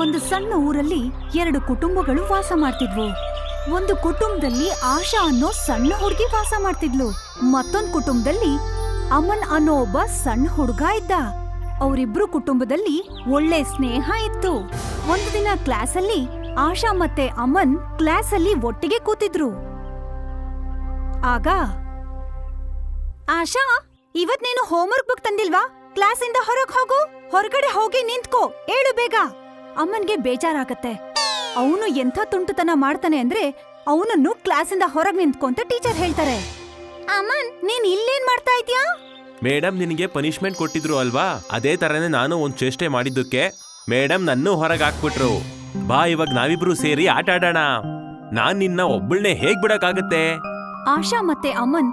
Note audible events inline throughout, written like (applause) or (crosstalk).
ಒಂದು ಸಣ್ಣ ಊರಲ್ಲಿ ಎರಡು ಕುಟುಂಬಗಳು ವಾಸ ಮಾಡ್ತಿದ್ವು. ಒಂದು ಕುಟುಂಬದಲ್ಲಿ ಆಶಾ ಅನ್ನೋ ಸಣ್ಣ ಹುಡುಗಿ ವಾಸ ಮಾಡ್ತಿದ್ಲು. ಮತ್ತೊಂದು ಕುಟುಂಬದಲ್ಲಿ ಅಮನ್ ಅನ್ನೋ ಒಬ್ಬ ಸಣ್ಣ ಹುಡುಗ ಇದ್ದ. ಅವರಿಬ್ರು ಕುಟುಂಬದಲ್ಲಿ ಒಳ್ಳೆ ಸ್ನೇಹ ಇತ್ತು. ಒಂದು ದಿನ ಕ್ಲಾಸಲ್ಲಿ ಆಶಾ ಮತ್ತೆ ಅಮನ್ ಕ್ಲಾಸಲ್ಲಿ ಒಟ್ಟಿಗೆ ಕೂತಿದ್ರು. ಆಗ, ಆಶಾ, ಇವತ್ ನೀನು ಹೋಮ್ವರ್ಕ್ ಬುಕ್ ತಂದಿಲ್ವಾ? ಕ್ಲಾಸಿಂದ ಹೊರಗ್ ಹೋಗು. ಹೊರಗಡೆ ಹೋಗಿ ನಿಂತ್ಕೋ. ಏಳು ಬೇಗ. ಅಮ್ಮನ್ಗೆ ಬೇಜಾರಾಗತ್ತೆ. ಅವನು ಎಂಥ ತುಂಟುತನ ಮಾಡ್ತಾನೆ ಅಂದ್ರೆ ಅವನನ್ನು ಕ್ಲಾಸಿಂದ ಹೊರಗ್ ನಿಂತ್ಕೊಂತ ಟೀಚರ್ ಹೇಳ್ತಾರೆ. ಅಮನ್ ನೀನ್ ಇಲ್ಲೇನ್ ಮಾಡ್ತಾ ಇದ್ಯಾ? ಮೇಡಮ್ ನಿನಗೆ ಪನಿಷ್ಮೆಂಟ್ ಕೊಟ್ಟಿದ್ರು ಅಲ್ವಾ? ಅದೇ ತರನೇ ನಾನು ಒಂದ್ ಚೇಷ್ಟೆ ಮಾಡಿದ್ದಕ್ಕೆ. ಮೇಡಮ್ ನನ್ನೂ ಹೊರಗೆ ಹಾಕ್ಬಿಟ್ರು. ಬಾ ಇವಾಗ ನಾವಿಬ್ರು ಸೇರಿ ಆಟ ಆಡೋಣ. ನಾನ್ ನಿನ್ನ ಒಬ್ಬಳನ್ನೇ ಹೇಗ್ ಬಿಡಕ್ಕಾಗತ್ತೆ? ಆಶಾ ಮತ್ತೆ ಅಮನ್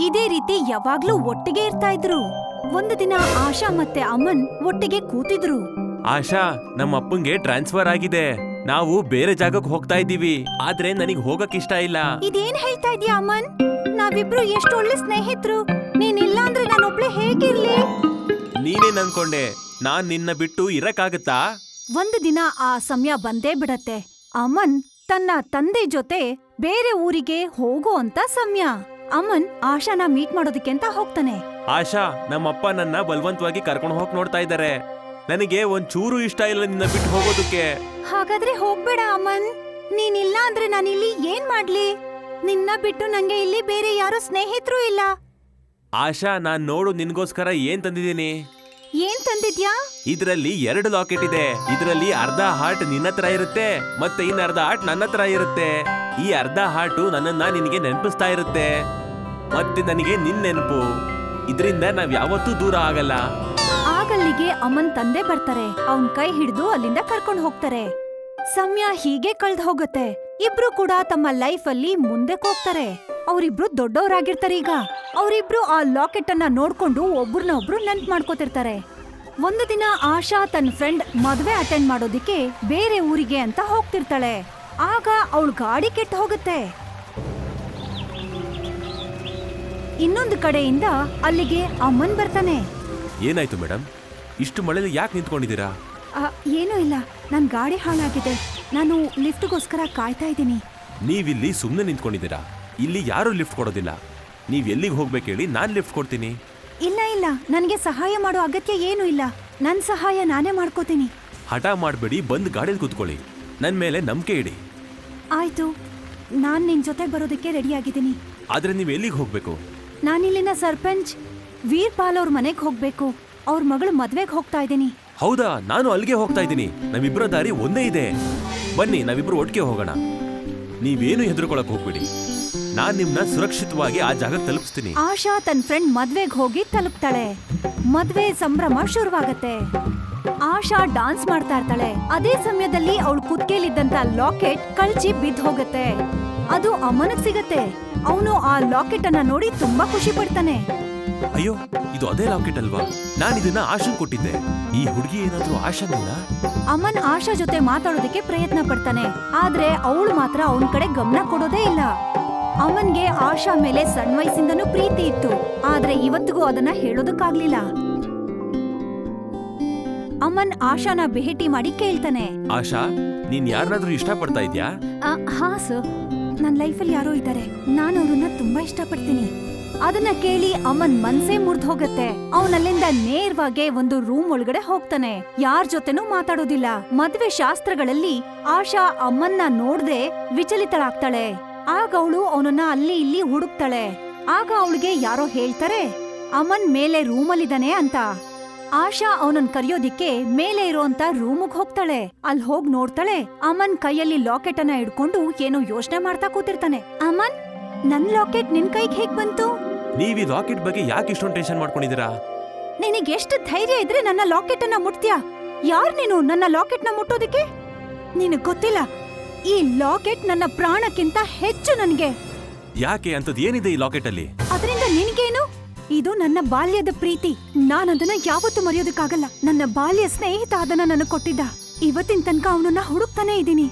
ಇದೇ ರೀತಿ ಯಾವಾಗ್ಲೂ ಒಟ್ಟಿಗೆ ಇರ್ತಾ ಇದ್ರು. ಒಂದು ದಿನ ಆಶಾ ಮತ್ತೆ ಅಮನ್ ಒಟ್ಟಿಗೆ ಕೂತಿದ್ರು. ಆಶಾ ನಮ್ಮ ಅಪ್ಪಂಗೆ ಟ್ರಾನ್ಸ್ಫರ್ ಆಗಿದೆ. ನಾವು ಬೇರೆ ಜಾಗಕ್ಕೆ ಹೋಗ್ತಾ ಇದ್ದೀವಿ. ಆದ್ರೆ ನನಗೆ ಹೋಗಕ್ ಇಷ್ಟ ಇಲ್ಲ. ಇದೇನ್ ಹೇಳ್ತಾ ಇದೀಯ ಅಮನ್? ನಾವಿಬ್ರು ಎಷ್ಟು ಒಳ್ಳೆ ಸ್ನೇಹಿತರು. ನೀನಿಲ್ಲ ಅಂದ್ರೆ ನಾನೊಬ್ಳೆ ಹೇಗಿರ್ಲಿ ನೀನೇನ್ ಅನ್ಕೊಂಡೆ ನಾನ್ ನಿನ್ನ ಬಿಟ್ಟು ಇರಕ್ಕಾಗತ್ತಾ? ಒಂದು ದಿನ ಆ ಸಮಯ ಬಂದೇ ಬಿಡತ್ತೆ. ಅಮನ್ ತನ್ನ ತಂದೆ ಜೊತೆ ಬೇರೆ ಊರಿಗೆ ಹೋಗೋ ಅಂತ ಸಮಯ. ಅಮನ್ ಆಶಾನ ಮೀಟ್ ಮಾಡೋದಕ್ಕೆ ಅಂತ ಹೋಗ್ತಾನೆ. ಆಶಾ ನಮ್ಮಪ್ಪ ನನ್ನ ಬಲವಂತವಾಗಿ ಕರ್ಕೊಂಡು ಹೋಗಿ ನೋಡ್ತಾ ಇದ್ದಾರೆ. ನನಗೆ ಒಂದ್ ಚೂರು ಇಷ್ಟ ಇಲ್ಲ ನಿನ್ನ ಬಿಟ್ಟು ಹೋಗೋದಕ್ಕೆ. ಹಾಗಾದ್ರೆ ಹೋಗ್ಬೇಡ ಅಮನ್. ನೀನಿಲ್ಲ ಅಂದ್ರೆ ನಾನು ಇಲ್ಲಿ ಏನ್ ಮಾಡ್ಲಿ? ನಿನ್ನ ಬಿಟ್ಟು ನಂಗೆ ಇಲ್ಲಿ ಬೇರೆ ಯಾರು ಸ್ನೇಹಿತರು ಇಲ್ಲ. ಆಶಾ ನಾನ್ ನೋಡು ನಿನ್ಗೋಸ್ಕರ ಏನ್ ತಂದಿದ್ದೀನಿ? ಏನ್ ತಂದಿದ್ಯಾ? ಇದರಲ್ಲಿ ಎರಡು ಲಾಕೆಟ್ ಇದೆ. ಇದರಲ್ಲಿ ಅರ್ಧ ಹಾರ್ಟ್ ನಿನ್ನ ಹತ್ರ ಇರುತ್ತೆ ಮತ್ತೆ ಇನ್ನ ಅರ್ಧ ಹಾರ್ಟ್ ನನ್ನ ಹತ್ರ ಇರುತ್ತೆ. ಈ ಅರ್ಧ ಹಾರ್ಟು ನನ್ನನ್ನ ನಿನಗೆ ನೆನಪಿಸ್ತಾ ಇರುತ್ತೆ. ಮತ್ತೆ ನನಗೆ ನಿನ್ ನೆನಪು. ಇದರಿಂದ ನಾವ್ ಯಾವತ್ತೂ ದೂರ ಆಗಲ್ಲ. ಆಗಲ್ಲಿಗೆ ಅಮ್ಮನ್ ತಂದೆ ಬರ್ತಾರೆ. ಅವನ್ ಕೈ ಹಿಡಿದು ಅಲ್ಲಿಂದ ಕರ್ಕೊಂಡು ಹೋಗ್ತಾರೆ. ಸಮಯ ಹೀಗೆ ಕಳ್ದ ಹೋಗತ್ತೆ. ಇಬ್ರು ಕೂಡ ತಮ್ಮ ಲೈಫ್ ಅಲ್ಲಿ ಮುಂದೆ ಹೋಗ್ತಾರೆ. ಅವರಿಬ್ರು ದೊಡ್ಡವರಾಗಿರ್ತಾರೆ ಈಗ. ಅವರಿಬ್ರು ಆ ಲಾಕೆಟ್ ಅನ್ನ ನೋಡ್ಕೊಂಡು ಒಬ್ರನ್ನ ಒಬ್ರು ನೆನ್ಪ್ ಮಾಡ್ಕೋತಿರ್ತಾರೆ. ಒಂದು ದಿನ ಆಶಾ ತನ್ನ ಫ್ರೆಂಡ್ ಮದುವೆ ಅಟೆಂಡ್ ಮಾಡೋದಿಕ್ಕೆ ಬೇರೆ ಊರಿಗೆ ಅಂತ ಹೋಗ್ತಿರ್ತಾಳೆ. ಆಗ ಅವಳ ಗಾಡಿ ಕೆಟ್ಟ ಹೋಗುತ್ತೆ. ಇನ್ನೊಂದು ಕಡೆಯಿಂದ ಅಲ್ಲಿಗೆ ಅಮ್ಮನ್ ಬರ್ತಾನೆ. ಏನಾಯ್ತು ಮೇಡಮ್ ಇಷ್ಟು ಮಳೆಲಿ ಯಾಕೆ ನಿಂತ್ಕೊಂಡಿದ್ದೀರಾ? ಆ, ಏನೂ ಇಲ್ಲ. ನನ್ ಗಾಡಿ ಹಾಳಾಗಿದೆ. ನಾನು ಲಿಫ್ಟ್ಗೋಸ್ಕರ ಕಾಯ್ತಾ ಇದ್ದೀನಿ. ನೀವಿಲ್ಲಿ ಸುಮ್ಮನೆ ನಿಂತ್ಕೊಂಡಿದ್ದೀರಾ? ಇಲ್ಲಿ ಯಾರು ಲಿಫ್ಟ್ ಕೊಡೋದಿಲ್ಲ. ನೀವ್ ಎಲ್ಲಿಗೆ ಹೋಗ್ಬೇಕು ಹೇಳಿ ನಾನ್ ಲಿಫ್ಟ್ ಕೊಡ್ತೀನಿ. ಇಲ್ಲ ಇಲ್ಲ. ನನಗೆ ಸಹಾಯ ಮಾಡೋ ಅಗತ್ಯ ಏನೂ ಇಲ್ಲ. ನನ್ ಸಹಾಯ ನಾನೇ ಮಾಡ್ಕೋತೀನಿ. ಹಠ ಮಾಡಬೇಡಿ ಬಂದ್ ಗಾಡಿಯಲ್ಲಿ ಕೂತ್ಕೊಳ್ಳಿ. ನನ್ ಮೇಲೆ ನಂಬಿಕೆ ಇಡಿ. ಆಯ್ತು. ನಾನ್ ನಿನ್ ಜೊತೆ ಬರೋದಕ್ಕೆ ರೆಡಿ ಆಗಿದ್ದೀನಿ. ಆದ್ರೆ ನೀವ್ ಎಲ್ಲಿಗೆ ಹೋಗ್ಬೇಕು? ನಾನಿಲ್ಲಿನ ಸರ್ಪಂಚ್. ವೀರ್ಪಾಲ್ ಅವ್ರ ಮನೆಗೆ ಹೋಗ್ಬೇಕು. ಅವ್ರ ಮಗಳು ಮದ್ವೆಗೆ ಹೋಗ್ತಾ ಇದ್ದೀನಿ. ಹೌದಾ? ನಾನು ಅಲ್ಲಿಗೆ ಹೋಗ್ತಾ ಇದ್ದೀನಿ. ನಮ್ಮಿಬ್ಬರ ದಾರಿ ಒಂದೇ ಇದೆ. ಬನ್ನಿ ನಾವಿಬ್ರು ಒಟ್ಟಿಗೆ ಹೋಗೋಣ. ನೀವೇನು ಹೆದರ್ಕೊಳಕ್ ಹೋಗ್ಬಿಡಿ. ನಾನ್ ನಿಮ್ನ ಸುರಕ್ಷಿತವಾಗಿ ಆ ಜಾಗ ತಲುಪಿಸ್ತೀನಿ. ಆಶಾ ತನ್ನ ಫ್ರೆಂಡ್ ಮದ್ವೆಗ್ ಹೋಗಿ ತಲುಪ್ತಾಳೆ. ಮದ್ವೆ ಸಂಭ್ರಮ ಶುರುವಾಗತ್ತೆ. ಆಶಾ ಡಾನ್ಸ್ ಮಾಡ್ತಾ ಇರ್ತಾಳೆ. ಅದೇ ಸಮಯದಲ್ಲಿ ಅವಳು ಕುತ್ಕೇಲಿದ್ದಂತ ಲಾಕೆಟ್ ಕಳ್ಚಿ ಬಿದ್ದ ಹೋಗತ್ತೆ. ಅದು ಅಮ್ಮನಿಗೆ ಸಿಗತ್ತೆ. ಅವನು ಆ ಲಾಕೆಟ್ ಅನ್ನ ನೋಡಿ ತುಂಬಾ ಖುಷಿ ಪಡ್ತಾನೆ. ಅಯ್ಯೋ ಇದು ಅದೇ ಲಾಕೆಟ್ ಅಲ್ವಾ? ನಾನು ಇದನ್ನ ಆಶನ್ ಕೊಟ್ಟಿದ್ದೆ. ಈ ಹುಡುಗಿ ಏನಾದ್ರೂ ಆಶನಿಲ್ಲ ಅಮ್ಮನ್ ಆಶಾ ಜೊತೆ ಮಾತಾಡೋದಕ್ಕೆ ಪ್ರಯತ್ನ ಪಡ್ತಾನೆ. ಆದ್ರೆ ಅವಳು ಮಾತ್ರ ಅವನ ಕಡೆ ಗಮನ ಕೊಡೋದೇ ಇಲ್ಲ. ಅಮ್ಮನ್ಗೆ ಆಶಾ ಮೇಲೆ ಸಣ್ಣ ವಯಸ್ಸಿಂದನೂ ಪ್ರೀತಿ ಇತ್ತು. ಆದ್ರೆ ಇವತ್ತಿಗೂ ಅದನ್ನ ಹೇಳೋದಕ್ಕಾಗ್ಲಿಲ್ಲ. ಅಮ್ಮನ್ ಆಶಾನ ಭೇಟಿ ಮಾಡಿ ಕೇಳ್ತಾನೆ. ಆಶಾ ನೀನ್ ಯಾರನ್ನಾದ್ರೂ ಇಷ್ಟ ಪಡ್ತಾ ಇದ್ಯಾ? ಆ, ಹಾ ಸರ್. ನನ್ ಲೈಫಲ್ಲಿ ಯಾರೋ ಇದ್ದಾರೆ ನಾನು ಅವ್ರನ್ನ ತುಂಬಾ ಇಷ್ಟಪಡ್ತೀನಿ. ಅದನ್ನ ಕೇಳಿ ಅಮ್ಮನ್ ಮನ್ಸೇ ಮುರ್ದ್ ಹೋಗತ್ತೆ. ಅವನಲ್ಲಿಂದ ನೇರವಾಗಿ ಒಂದು ರೂಮ್ ಒಳಗಡೆ ಹೋಗ್ತಾನೆ. ಯಾರ್ ಜೊತೆನೂ ಮಾತಾಡೋದಿಲ್ಲ. ಮದ್ವೆ ಶಾಸ್ತ್ರಗಳಲ್ಲಿ ಆಶಾ ಅಮ್ಮನ್ನ ನೋಡ್ದೆ ವಿಚಲಿತಳಾಗ್ತಾಳೆ. ಆಗ ಅವಳು ಅವನನ್ನ ಅಲ್ಲಿ ಇಲ್ಲಿ ಹುಡುಕ್ತಾಳೆ. ಆಗ ಅವಳಿಗೆ ಯಾರೋ ಹೇಳ್ತಾರೆ ಅಮನ್ ಮೇಲೆ ರೂಮಲ್ಲಿದ್ದಾನೆ ಅಂತ. ಆಶಾ ಅವನನ್ ಕರೆಯೋದಿಕ್ಕೆ ಮೇಲೆ ಇರೋಂತ ರೂಮಿಗ್ ಹೋಗ್ತಾಳೆ. ಅಲ್ಲಿ ಹೋಗ್ ನೋಡ್ತಾಳೆ ಅಮನ್ ಕೈಯಲ್ಲಿ ಲಾಕೆಟ್ ಅನ್ನ ಹಿಡ್ಕೊಂಡು ಏನೋ ಯೋಚನೆ ಮಾಡ್ತಾ ಕೂತಿರ್ತಾನೆ. ಅಮನ್ ನನ್ ಲಾಕೆಟ್ ನಿನ್ ಕೈಗ್ ಹೇಗ್ ಬಂತು? ನೀವ್ ಈ ಲಾಕೆಟ್ ಬಗ್ಗೆ ಯಾಕೆ ಇಷ್ಟೊಂದು ಟೆನ್ಷನ್ ಮಾಡ್ಕೊಂಡಿದ್ದೀರಾ? ನಿನಗೆ ಎಷ್ಟು ಧೈರ್ಯ ಇದ್ರೆ ನನ್ನ ಲಾಕೆಟ್ ಅನ್ನ ಮುಟ್ತೀಯಾ? ಯಾರ್ ನೀನು ನನ್ನ ಲಾಕೆಟ್ನ ಮುಟ್ಟೋದಿಕ್ಕೆ? ನಿನಗ್ ಗೊತ್ತಿಲ್ಲ ಈ ಲಾಕೆಟ್ ನನ್ನ ಪ್ರಾಣಕ್ಕಿಂತ ಹೆಚ್ಚು ನನ್ಗೆ. ಯಾಕೆ ಅಂತದ್ ಏನಿದೆ ಈ ಲಾಕೆಟ್ ಅಲ್ಲಿ? ಅದರಿಂದ ನಿನ್ಗೇನು? ಇದು ನನ್ನ ಬಾಲ್ಯದ ಪ್ರೀತಿ. ನಾನದನ್ನ ಅದನ್ನ ಯಾವತ್ತೂ ಮರೆಯೋದಕ್ಕಾಗಲ್ಲ. ನನ್ನ ಬಾಲ್ಯ ಸ್ನೇಹಿತ ಅದನ್ನ ನನಗೆ ಕೊಟ್ಟಿದ್ದ. ಇವತ್ತಿನ ತನಕ ಅವನನ್ನ ಹುಡುಕ್ತಾನೆ ಇದ್ದೀನಿ.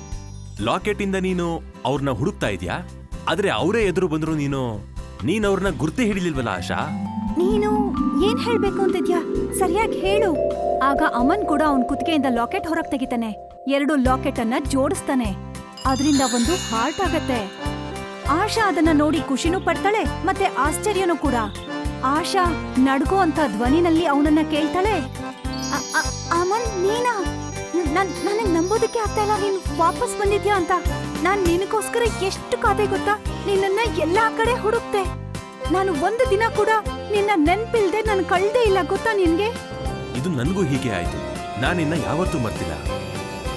ಲಾಕೆಟ್ ಇಂದ ನೀನು ಅವ್ರನ್ನ ಹುಡುಕ್ತಾ ಇದೀಯಾ? ಆದ್ರೆ ಅವರೇ ಎದುರು ಬಂದ್ರು ನೀನು ನೀನ್ ಅವ್ರನ್ನ ಗುರ್ತಿ ಹಿಡಿಲಿಲ್ವಲ್ಲ ಆಶಾ? ನೀನು ಏನ್ ಹೇಳ್ಬೇಕು ಅಂತಿದ್ಯಾ? ಸರಿಯಾಗಿ ಹೇಳು. ಆಗ ಅಮನ್ ಕೂಡ ಅವನ್ ಕುತ್ತಿಗೆಯಿಂದ ಲಾಕೆಟ್ ಹೊರಗ್ ತೆಗಿತಾನೆ. ಎರಡು ಲಾಕೆಟ್ ಅನ್ನ ಜೋಡಿಸ್ತಾನೆ. ಅದರಿಂದ ಒಂದು ಹಾರ್ಟ್ ಆಗತ್ತೆ. ಆಶಾ ಅದನ್ನ ನೋಡಿ ಖುಷಿನೂ ಪಡ್ತಾಳೆ ಮತ್ತೆ ಆಶ್ಚರ್ಯನೂ ಕೂಡ. ಆಶಾ ನಡ್ಗೋ ಅಂತ ಧ್ವನಿನಲ್ಲಿ ಅವನನ್ನ ಕೇಳ್ತಾಳೆ. "ಅ- ಅ- ಅಮನ್ ನೀನಾ? ನನ್ ನನಗ್ ನಂಬೋದಕ್ಕೆ ಆಗ್ತಾ ಇಲ್ಲ. ನೀನು ವಾಪಸ್ ಬಂದಿದ್ಯಾ ಅಂತ. ನಾನ್ ನಿನಗೋಸ್ಕರ ಎಷ್ಟು ಕಾದೆ ಗೊತ್ತಾ? ನಿನ್ನ ಎಲ್ಲಾ ಕಡೆ ಹುಡುಕ್ತೆ ನಾನು ಒಂದು ದಿನ ಕೂಡ ನಿನ್ನ ನೆನ್ಪಿಲ್ದೆ ನನ್ ಕಳ್ದೇ ಇಲ್ಲ. ಗೊತ್ತಾ ನಿನ್ಗೆ? ಇದು ನನಗೂ ಹೀಗೆ ಆಯ್ತು. ನಾನಿನ್ನ ಯಾವತ್ತೂ ಮರ್ತಿಲ್ಲ.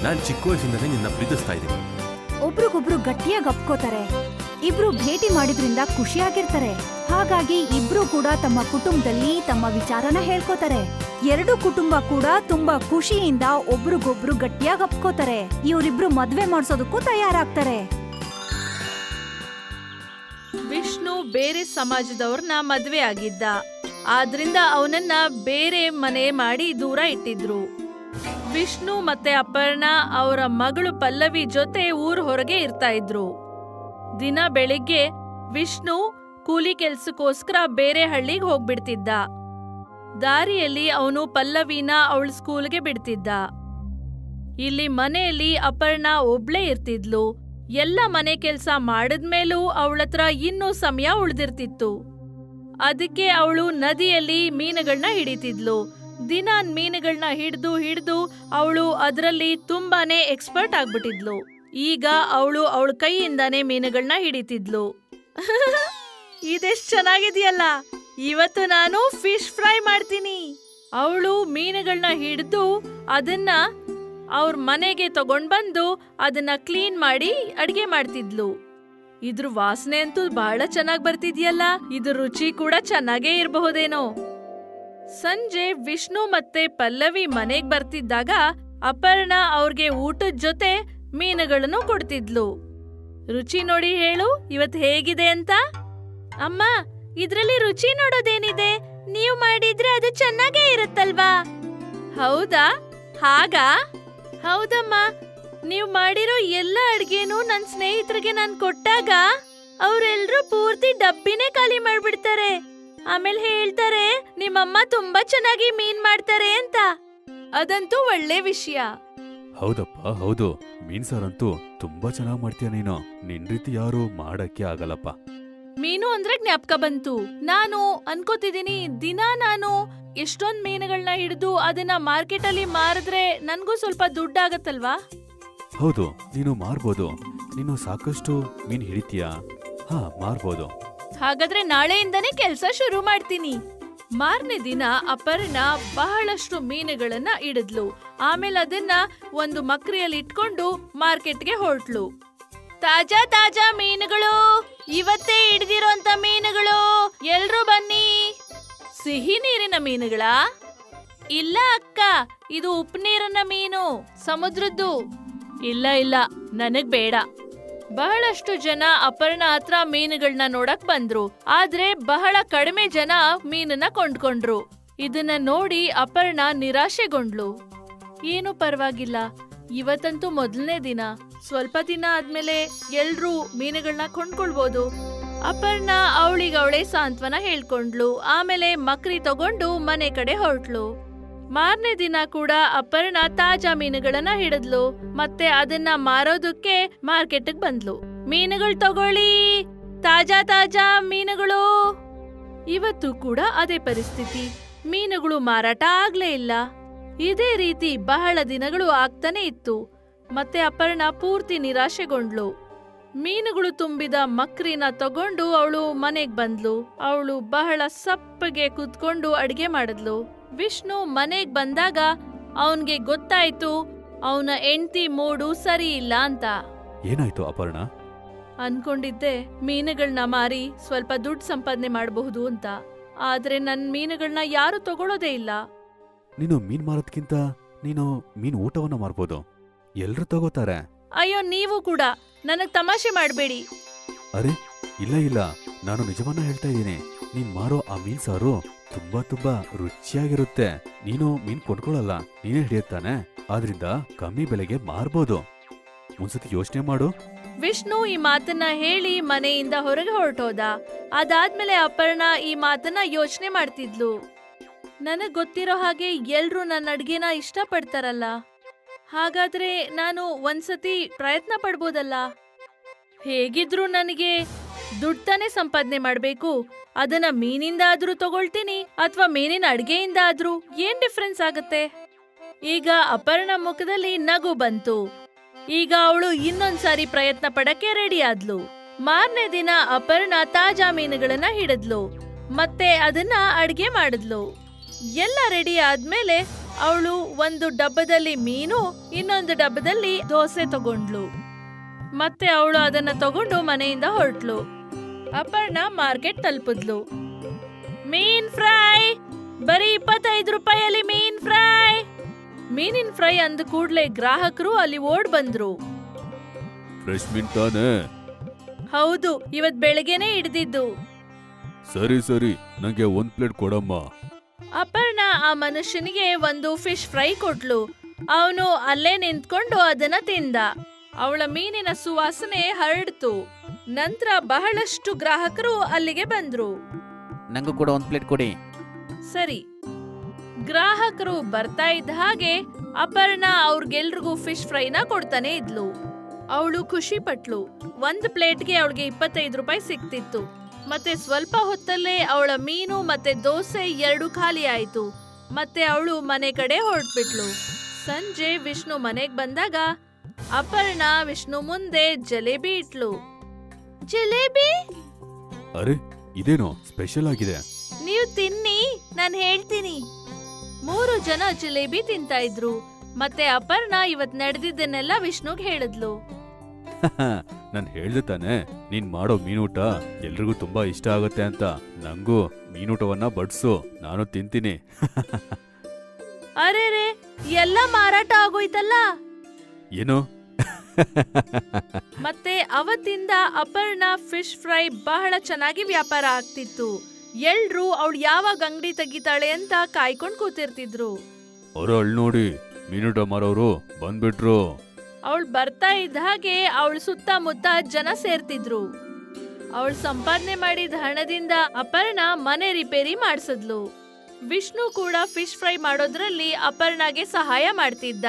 ನಾನ್ ಚಿಕ್ಕ ವಯಸ್ಸಿಂದಲೇ ನಿನ್ನ ಪ್ರೀತಿಸ್ತಾ ಇದ್ದೀನಿ. ಒಬ್ರಿಗೊಬ್ರು ಗಟ್ಟಿಯಾಗಿ ಅಪ್ಕೋತಾರೆ. ಇಬ್ರು ಭೇಟಿ ಮಾಡಿದ್ರಿಂದ ಖುಷಿಯಾಗಿರ್ತಾರೆ. ಹಾಗಾಗಿ ಇಬ್ರು ಕೂಡ ತಮ್ಮ ಕುಟುಂಬದಲ್ಲಿ ತಮ್ಮ ವಿಚಾರನ ಹೇಳ್ಕೋತಾರೆ. ಎರಡು ಕುಟುಂಬ ಕೂಡ ತುಂಬಾ ಖುಷಿಯಿಂದ ಒಬ್ರಿಗೊಬ್ರು ಗಟ್ಟಿಯಾಗಿ ಅಪ್ಕೋತಾರೆ. ಇವರಿಬ್ರು ಮದ್ವೆ ಮಾಡಿಸೋದಕ್ಕೂ ತಯಾರಾಗ್ತಾರೆ. ವಿಷ್ಣು ಬೇರೆ ಸಮಾಜದವ್ರನ್ನ ಮದ್ವೆ ಆಗಿದ್ದ. ಆದ್ರಿಂದ ಅವನನ್ನ ಬೇರೆ ಮನೆ ಮಾಡಿ ದೂರ ಇಟ್ಟಿದ್ರು. ವಿಷ್ಣು ಮತ್ತೆ ಅಪರ್ಣ ಅವರ ಮಗಳು ಪಲ್ಲವಿ ಜೊತೆ ಊರ್ ಹೊರಗೆ ಇರ್ತಾ ಇದ್ರು. ದಿನ ಬೆಳಿಗ್ಗೆ ವಿಷ್ಣು ಕೂಲಿ ಕೆಲ್ಸಕ್ಕೋಸ್ಕರ ಬೇರೆ ಹಳ್ಳಿಗೆ ಹೋಗ್ಬಿಡ್ತಿದ್ದ. ದಾರಿಯಲ್ಲಿ ಅವನು ಪಲ್ಲವಿನ ಅವಳ ಸ್ಕೂಲ್ಗೆ ಬಿಡ್ತಿದ್ದ. ಇಲ್ಲಿ ಮನೆಯಲ್ಲಿ ಅಪರ್ಣ ಒಬ್ಳೇ ಇರ್ತಿದ್ಲು. ಎಲ್ಲ ಮನೆ ಕೆಲ್ಸ ಮಾಡಿದ್ಮೇಲೂ ಅವಳತ್ರ ಇನ್ನೂ ಸಮಯ ಉಳ್ದಿರ್ತಿತ್ತು. ಅದಕ್ಕೆ ಅವಳು ನದಿಯಲ್ಲಿ ಮೀನುಗಳನ್ನ ಹಿಡಿತಿದ್ಲು. ದಿನ ಮೀನುಗಳನ್ನ ಹಿಡ್ದು ಹಿಡ್ದು ಅವಳು ಅದರಲ್ಲಿ ತುಂಬಾನೇ ಎಕ್ಸ್ಪರ್ಟ್ ಆಗ್ಬಿಟ್ಟಿದ್ಲು. ಈಗ ಅವಳು ಅವಳ ಕೈಯಿಂದಾನೇ ಮೀನುಗಳನ್ನ ಹಿಡಿತಿದ್ಲು. (laughs) ಇದೆಷ್ಟು ಚೆನ್ನಾಗಿದೆಯಲ್ಲ, ಇವತ್ತು ನಾನು ಫಿಶ್ ಫ್ರೈ ಮಾಡ್ತೀನಿ. ಅವಳು ಮೀನುಗಳನ್ನ ಹಿಡಿದು ಅದನ್ನ ಅವ್ರ ಮನೆಗೆ ತಗೊಂಡ್ ಬಂದು ಅದನ್ನ ಕ್ಲೀನ್ ಮಾಡಿ ಅಡಿಗೆ ಮಾಡ್ತಿದ್ಲು. ಇದ್ರ ವಾಸನೆ ಅಂತೂ ಬಹಳ ಚೆನ್ನಾಗಿ ಬರ್ತಿದ್ಯಲ್ಲ, ಇದ್ರ ರುಚಿ ಕೂಡ ಚೆನ್ನಾಗೇ ಇರಬಹುದೇನೋ. ಸಂಜೆ ವಿಷ್ಣು ಮತ್ತೆ ಪಲ್ಲವಿ ಮನೆಗ್ ಬರ್ತಿದ್ದಾಗ ಅಪರ್ಣ ಅವ್ರಿಗೆ ಊಟದ ಜೊತೆ ಮೀನುಗಳನ್ನು ಕೊಡ್ತಿದ್ಲು. ರುಚಿ ನೋಡಿ ಹೇಳು, ಇವತ್ ಹೇಗಿದೆ ಅಂತ? ಅಮ್ಮ, ಇದ್ರಲ್ಲಿ ರುಚಿ ನೋಡೋದೇನಿದೆ? ನೀವು ಮಾಡಿದ್ರೆ ಅದು ಚೆನ್ನಾಗೇ ಇರುತ್ತಲ್ವಾ? ಹೌದಾ? ಹಾಗಾ? ಹೌದಮ್ಮ, ನೀವು ಮಾಡಿರೋ ಎಲ್ಲ ಅಡ್ಗೆನೂ ನನ್ ಸ್ನೇಹಿತರಿಗೆ ನಾನ್ ಕೊಟ್ಟಾಗ ಅವರೆಲ್ಲರೂ ಪೂರ್ತಿ ಡಬ್ಬಿನೇ ಖಾಲಿ ಮಾಡ್ಬಿಡ್ತಾರೆ. ಆಮೇಲೆ ಹೇಳ್ತಾರೆ, ನಿಮ್ಮಮ್ಮ ತುಂಬಾ ಚೆನ್ನಾಗಿ ಮೀನ್ ಮಾಡ್ತಾರೆ ಅಂತ. ಅದಂತೂ ಒಳ್ಳೆ ವಿಷಯ. ಹೌದಪ್ಪ ಹೌದು. ಮೀನ್ ಸಾರಂತೂ ತುಂಬಾ ಚೆನ್ನಾಗ್ ಮಾಡ್ತೀಯ ನೀನು. ನಿನ್ ರೀತಿ ಯಾರು ಮಾಡಕ್ಕೆ ಆಗಲ್ಲಪ್ಪ. ಮೀನು ಅಂದ್ರೆ ಜ್ಞಾಪಕ ಬಂತು. ನಾನು ಅನ್ಕೋತಿದೀನಿ ದಿನ ನಾನು ಎಷ್ಟೊಂದ್ ಮೀನುಗಳನ್ನ ಹಿಡಿದು ಅದನ್ನ ಮಾರ್ಕೆಟ್ ಅಲ್ಲಿ ಮಾರಿದ್ರೆ ನನ್ಗೂ ಸ್ವಲ್ಪ ದುಡ್ಡಾಗತ್ತಲ್ವಾ? ಹೌದು ನೀನು ಮಾರ್ಬೋದು. ನೀನು ಸಾಕಷ್ಟು ಮೀನ್ ಹಿಡಿತೀಯ? ಹಾ ಮಾರ್ಬೋದು. ಹಾಗಾದ್ರೆ ನಾಳೆಯಿಂದನೇ ಕೆಲಸ ಶುರು ಮಾಡ್ತೀನಿ. ಮಾರನೇ ದಿನ ಅಪರ್ಣ ಬಹಳಷ್ಟು ಮೀನುಗಳನ್ನ ಇಡಿದ್ಲು ಆಮೇಲೆ ಅದನ್ನ ಒಂದು ಮಕ್ರಿಯಲ್ಲಿ ಇಟ್ಕೊಂಡು ಮಾರ್ಕೆಟ್ಗೆ ಹೊರಟ್ಲು. ತಾಜಾ ತಾಜಾ ಮೀನುಗಳು, ಇವತ್ತೇ ಹಿಡ್ದಿರೋಂತ ಮೀನುಗಳು, ಎಲ್ರೂ ಬನ್ನಿ. ಸಿಹಿ ನೀರಿನ ಮೀನುಗಳ? ಇಲ್ಲ ಅಕ್ಕ, ಇದು ಉಪ್ಪು ನೀರಿನ ಮೀನು, ಸಮುದ್ರದ್ದು. ಇಲ್ಲ ಇಲ್ಲ, ನನಗ್ ಬೇಡ. ಬಹಳಷ್ಟು ಜನ ಅಪರ್ಣ ಹತ್ರ ಮೀನುಗಳನ್ನ ನೋಡಕ್ ಬಂದ್ರು. ಆದ್ರೆ ಬಹಳ ಕಡಿಮೆ ಜನ ಮೀನನ್ನ ಕೊಂಡ್ಕೊಂಡ್ರು. ಇದನ್ನ ನೋಡಿ ಅಪರ್ಣ ನಿರಾಶೆಗೊಂಡ್ಲು ಏನು ಪರವಾಗಿಲ್ಲ. ಇವತ್ತಂತೂ ಮೊದಲನೇ ದಿನ. ಸ್ವಲ್ಪ ದಿನ ಆದ್ಮೇಲೆ ಎಲ್ರೂ ಮೀನುಗಳನ್ನ ಕೊಂಡ್ಕೊಳ್ಬೋದು. ಅಪರ್ಣ ಅವಳಿಗವಳೆ ಸಾಂತ್ವನ ಹೇಳ್ಕೊಂಡ್ಲು ಆಮೇಲೆ ಮಕ್ರಿ ತಗೊಂಡು ಮನೆ ಕಡೆ ಹೊರಟ್ಲು ಮಾರನೇ ದಿನ ಕೂಡ ಅಪರ್ಣ ತಾಜಾ ಮೀನುಗಳನ್ನ ಹಿಡಿದ್ಲು. ಮತ್ತೆ ಅದನ್ನ ಮಾರೋದಕ್ಕೆ ಮಾರ್ಕೆಟ್ಗೆ ಬಂದ್ಲು. ಮೀನುಗಳು ತಗೊಳ್ಳಿ. ತಾಜಾ ತಾಜಾ ಮೀನುಗಳು. ಇವತ್ತು ಕೂಡ ಅದೇ ಪರಿಸ್ಥಿತಿ. ಮೀನುಗಳು ಮಾರಾಟ ಆಗ್ಲೇ ಇಲ್ಲ. ಇದೇ ರೀತಿ ಬಹಳ ದಿನಗಳು ಆಗ್ತಾನೆ ಇತ್ತು. ಮತ್ತೆ ಅಪರ್ಣ ಪೂರ್ತಿ ನಿರಾಶೆಗೊಂಡ್ಲು ಮೀನುಗಳು ತುಂಬಿದ ಮಕ್ರಿನ ತಗೊಂಡು ಅವಳು ಮನೆಗ್ ಬಂದ್ಲು. ಅವಳು ಬಹಳ ಸಪ್ಪಗೆ ಕುತ್ಕೊಂಡು ಅಡಿಗೆ ಮಾಡಿದ್ಲು. ವಿಷ್ಣು ಮನೆಗ್ ಬಂದಾಗ ಅವನ್ಗೆ ಗೊತ್ತಾಯ್ತು ಅವನ ಹೆಂಡತಿ ಮೂಡು ಸರಿ ಇಲ್ಲ ಅಂತ. ಏನಾಯ್ತು ಅಪರ್ಣ? ಅನ್ಕೊಂಡಿದ್ದೆ ಮೀನುಗಳನ್ನ ಮಾರಿ ಸ್ವಲ್ಪ ದುಡ್ಡು ಸಂಪಾದನೆ ಮಾಡಬಹುದು ಅಂತ. ಆದ್ರೆ ನನ್ ಮೀನುಗಳನ್ನ ಯಾರು ತಗೊಳ್ಳೋದೇ ಇಲ್ಲ. ನೀನು ಮೀನ್ ಮಾರೋದ್ಕಿಂತ ನೀನು ಮೀನ್ ಊಟವನ್ನ ಮಾರ್ಬೋದು. ಎಲ್ರು ತಗೋತಾರೆ. ಅಯ್ಯೋ ನೀವು ಕೂಡ. ನನಗ್ ತಮಾಷೆ ಮಾಡಬೇಡಿ. ಅರೆ ಇಲ್ಲ ಇಲ್ಲ. ನಾನು ನಿಜವನ್ನ ಹೇಳ್ತಾ ಇದ್ದೀನಿ. ನೀನ್ ಮಾರೋ ಆ ಮೀನ್ ಸಾರು ತುಂಬಾ ತುಂಬಾ ರುಚಿಯಾಗಿರುತ್ತೆ. ನೀನು ಮೀನ್ ಕೊಟ್ಕೊಳಲ್ಲ ನೀನೇ ಹಿಡಿಯುತ್ತಾನೆ. ಆದ್ರಿಂದ ಕಮ್ಮಿ ಬೆಲೆಗೆ ಮಾರ್ಬೋದು. ಒಂದ್ಸತಿ ಯೋಚನೆ ಮಾಡು. ವಿಷ್ಣು ಈ ಮಾತನ್ನ ಹೇಳಿ ಮನೆಯಿಂದ ಹೊರಗೆ ಹೊರಟೋದ. ಅದಾದ್ಮೇಲೆ ಅಪರ್ಣ ಈ ಮಾತನ್ನ ಯೋಚನೆ ಮಾಡ್ತಿದ್ಲು. ನನಗ್ ಗೊತ್ತಿರೋ ಹಾಗೆ ಎಲ್ಲರೂ ನನ್ನ ಅಡುಗೆನ ಇಷ್ಟಪಡ್ತಾರಲ್ಲ. ಹಾಗಾದ್ರೆ ನಾನು ಒಂದ್ಸತಿ ಪ್ರಯತ್ನ ಪಡ್ಬೋದಲ್ಲ? ಹೇಗಿದ್ರು ನನಗೆ ದುಡ್ಡು ತಾನೇ ಸಂಪಾದನೆ ಮಾಡಬೇಕು. ಅದನ್ನ ಮೀನಿಂದ ಆದ್ರೂ ತಗೊಳ್ತೀನಿ ಅಥವಾ ಮೀನಿನ ಅಡ್ಗೆಯಿಂದ ಆದ್ರೂ. ಏನ್ ಡಿಫ್ರೆನ್ಸ್ ಆಗುತ್ತೆ? ಈಗ ಅಪರ್ಣ ಮುಖದಲ್ಲಿ ನಗು ಬಂತು. ಈಗ ಅವಳು ಇನ್ನೊಂದ್ಸಾರಿ ಪ್ರಯತ್ನ ಪಡಕ್ಕೆ ರೆಡಿ ಆದ್ಲು. ಮಾರನೇ ದಿನ ಅಪರ್ಣ ತಾಜಾ ಮೀನುಗಳನ್ನ ಹಿಡಿದ್ಲು. ಮತ್ತೆ ಅದನ್ನ ಅಡ್ಗೆ ಮಾಡಿದ್ಲು. ಎಲ್ಲ ರೆಡಿ ಆದ್ಮೇಲೆ ಅವಳು ಒಂದು ಡಬ್ಬದಲ್ಲಿ ಮೀನು ಇನ್ನೊಂದು ಡಬ್ಬದಲ್ಲಿ ದೋಸೆ ತಗೊಂಡ್ಲು ಮತ್ತೆ ಅವಳು ಅದನ್ನ ತಗೊಂಡು ಮನೆಯಿಂದ ಹೊರಟ್ಲು ಅಪರ್ಣ ಮಾರ್ಕೆಟ್ ತಲುಪಿದ್ಲು. ಮೀನ್ ಫ್ರೈ! ಬರೀ ಇಪ್ಪತ್ತೈದು ರೂಪಾಯಲ್ಲಿ ಮೀನ್ ಫ್ರೈ! ಮೀನಿನ ಫ್ರೈ ಅಂದ ಕೂಡಲೇ ಗ್ರಾಹಕರು ಅಲ್ಲಿ ಓಡ್ ಬಂದ್ರು. ಫ್ರೆಶ್ ಮೀನ್ ತಾನೇ? ಹೌದು ಇವತ್ ಬೆಳಗ್ಗೆನೆ ಹಿಡ್ದಿದ್ದು. ಸರಿ ಸರಿ ನಂಗೆ ಒಂದ್ ಪ್ಲೇಟ್ ಕೊಡಮ್ಮ. ಅಪರ್ಣ ಆ ಮನುಷ್ಯನಿಗೆ ಒಂದು ಫಿಶ್ ಫ್ರೈ ಕೊಟ್ಲು. ಅವನು ಅಲ್ಲೇ ನಿಂತ್ಕೊಂಡು ಅದನ್ನ ತಿಂದ. ಅವಳ ಮೀನಿನ ಸುವಾಸನೆ ಹರಡ್ತು. ನಂತರ ಬಹಳಷ್ಟು ಗ್ರಾಹಕರು ಅಲ್ಲಿಗೆ ಬಂದ್ರು. ನಂಗೂ ಕೂಡ ಒಂದು ಪ್ಲೇಟ್ ಕೊಡಿ. ಸರಿ. ಗ್ರಾಹಕರು ಬರ್ತಾ ಇದ್ದ ಹಾಗೆ ಅಪರ್ಣ ಅವ್ರಿಗೆಲ್ರಿಗೂ ಫಿಶ್ ಫ್ರೈನ ಕೊಡ್ತಾನೆ ಇದ್ಲು. ಅವಳು ಖುಷಿ ಪಟ್ಲು. ಒಂದ್ ಪ್ಲೇಟ್ಗೆ ಅವಳಿಗೆ ಇಪ್ಪತ್ತೈದು ರೂಪಾಯಿ ಸಿಕ್ತಿತ್ತು. ಮತ್ತೆ ಸ್ವಲ್ಪ ಹೊತ್ತಲ್ಲೇ ಅವಳ ಮೀನು ಮತ್ತೆ ದೋಸೆ ಎರಡು ಖಾಲಿ ಆಯ್ತು. ಮತ್ತೆ ಅವಳು ಮನೆ ಕಡೆ ಹೊರಟ್ಬಿಟ್ಲು. ಸಂಜೆ ವಿಷ್ಣು ಮನೆಗ್ ಬಂದಾಗ ಅಪರ್ಣ ವಿಷ್ಣು ಮುಂದೆ ಜಲೇಬಿ ಇಟ್ಲು. ಜಲೇಬಿ? ಅರೆ ಇದೇನೋ ಸ್ಪೆಷಲ್ ಆಗಿದೆ. ನೀವು ತಿನ್ನಿ ನಾನು ಹೇಳ್ತೀನಿ. ಮೂರು ಜನ ಜಿಲೇಬಿ ತಿಂತಾ ಇದ್ರು. ಮತ್ತೆ ಅಪರ್ಣ ಇವತ್ ನಡೆದಿದ್ದನ್ನೆಲ್ಲ ವಿಷ್ಣುಗ್ ಹೇಳಿದ್ಲು. (laughs) ನಾನ್ ಹೇಳ್ದೆ ತಾನೆ ನೀನ್ ಮಾಡೋ ಮೀನೂಟ ಎಲ್ರಿಗೂ ತುಂಬಾ ಇಷ್ಟ ಆಗುತ್ತೆ ಅಂತ. ನಂಗೂ ಮೀನೂಟವನ್ನ ಬಡ್ಸು ನಾನು ತಿಂತೀನಿ. (laughs) ಅರೆ ರೇ ಎಲ್ಲ ಮಾರಾಟ ಆಗೋಯ್ತಲ್ಲ? ಏನು? (laughs) ಮತ್ತೆ ಅವತ್ತಿಂದ ಅಪರ್ಣ ಫಿಶ್ ಫ್ರೈ ಬಹಳ ಚೆನ್ನಾಗಿ ವ್ಯಾಪಾರ ಆಗ್ತಿತ್ತು. ಎಲ್ರೂ ಅವಳು ಯಾವಾಗ ಅಂಗಡಿ ತೆಗಿತಾಳೆ ಅಂತ ಕಾಯ್ಕೊಂಡ್ ಕೂತಿರ್ತಿದ್ರು. ಅವ್ರು ಅಳ್ ನೋಡಿ ಮೀನೂಟ ಮಾರೋರು ಬಂದ್ಬಿಟ್ರು. ಅವಳು ಬರ್ತಾ ಇದ್ದ ಹಾಗೆ ಅವಳ ಸುತ್ತಮುತ್ತ ಜನ ಸೇರ್ತಿದ್ರು. ಅವಳು ಸಂಪಾದನೆ ಮಾಡಿದ ಹಣದಿಂದ ಅಪರ್ಣ ಮನೆ ರಿಪೇರಿ ಮಾಡಿಸಿದ್ಲು. ವಿಷ್ಣು ಕೂಡ ಫಿಶ್ ಫ್ರೈ ಮಾಡೋದ್ರಲ್ಲಿ ಅಪರ್ಣಗೆ ಸಹಾಯ ಮಾಡ್ತಿದ್ದ.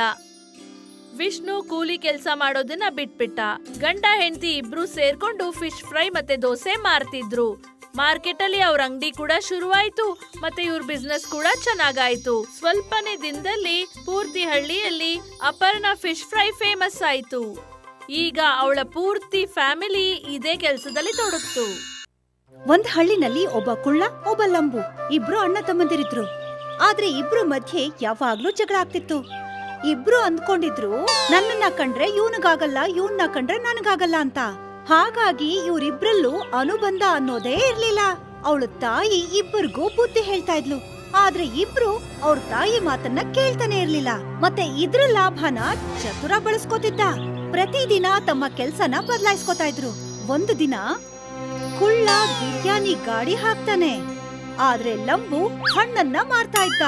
ವಿಷ್ಣು ಕೂಲಿ ಕೆಲಸ ಮಾಡೋದನ್ನ ಬಿಟ್ಬಿಟ್ಟ. ಗಂಡ ಹೆಂಡತಿ ಇಬ್ರು ಸೇರ್ಕೊಂಡು ಫಿಶ್ ಫ್ರೈ ಮತ್ತೆ ದೋಸೆ ಮಾರ್ತಿದ್ರು. ಮಾರ್ಕೆಟ್ ಅಲ್ಲಿ ಅವ್ರ ಅಂಗಡಿ ಕೂಡ ಶುರುವಾಯ್ತು, ಮತ್ತೆ ಇವ್ರ ಬಿಸ್ನೆಸ್ ಕೂಡ ಚೆನ್ನಾಗಾಯ್ತು. ಸ್ವಲ್ಪನೇ ದಿನದಲ್ಲಿ ಪೂರ್ತಿ ಹಳ್ಳಿಯಲ್ಲಿ ಅಪರ್ಣ ಫಿಶ್ ಫ್ರೈ ಫೇಮಸ್ ಆಯ್ತು. ಈಗ ಅವಳ ಪೂರ್ತಿ ಫ್ಯಾಮಿಲಿ ಇದೇ ಕೆಲಸದಲ್ಲಿ ತೊಡಗ್ತು. ಒಂದ್ ಹಳ್ಳಿನಲ್ಲಿ ಒಬ್ಬ ಕುಳ್ಳ, ಒಬ್ಬ ಲಂಬು, ಇಬ್ರು ಅಣ್ಣ ತಮ್ಮಂದಿರಿದ್ರು. ಆದ್ರೆ ಇಬ್ರು ಮಧ್ಯೆ ಯಾವಾಗ್ಲೂ ಜಗಳ ಆಗ್ತಿತ್ತು. ಇಬ್ರು ಅಂದ್ಕೊಂಡಿದ್ರು, ನನ್ನನ್ನ ಕಂಡ್ರೆ ಇವನಿಗಾಗಲ್ಲ ಇವನ್ನ ಕಂಡ್ರೆ ನನಗಾಗಲ್ಲ ಅಂತ. ಹಾಗಾಗಿ ಇವರಿಬ್ರಲ್ಲೂ ಅನುಬಂಧ ಅನ್ನೋದೇ ಇರ್ಲಿಲ್ಲ. ಅವಳ ತಾಯಿ ಇಬ್ಬರಿಗೂ ಬುದ್ಧಿ ಹೇಳ್ತಾ ಇದ್ಲು. ಆದ್ರೆ ಇಬ್ರು ಅವ್ರ ತಾಯಿ ಮಾತನ್ನ ಕೇಳ್ತಾನೆ ಇರ್ಲಿಲ್ಲ. ಮತ್ತೆ ಇದ್ರ ಲಾಭನ ಚತುರ ಬಳಸ್ಕೊತಿದ್ದ. ಪ್ರತಿದಿನ ತಮ್ಮ ಕೆಲ್ಸನ ಬದಲಾಯಿಸ್ಕೊತಾ ಇದ್ರು. ಒಂದು ದಿನ ಕುಳ್ಳ ಬಿರಿಯಾನಿ ಗಾಡಿ ಹಾಕ್ತಾನೆ. ಆದ್ರೆ ಲಂಬು ಹಣ್ಣನ್ನ ಮಾರ್ತಾ ಇದ್ದ.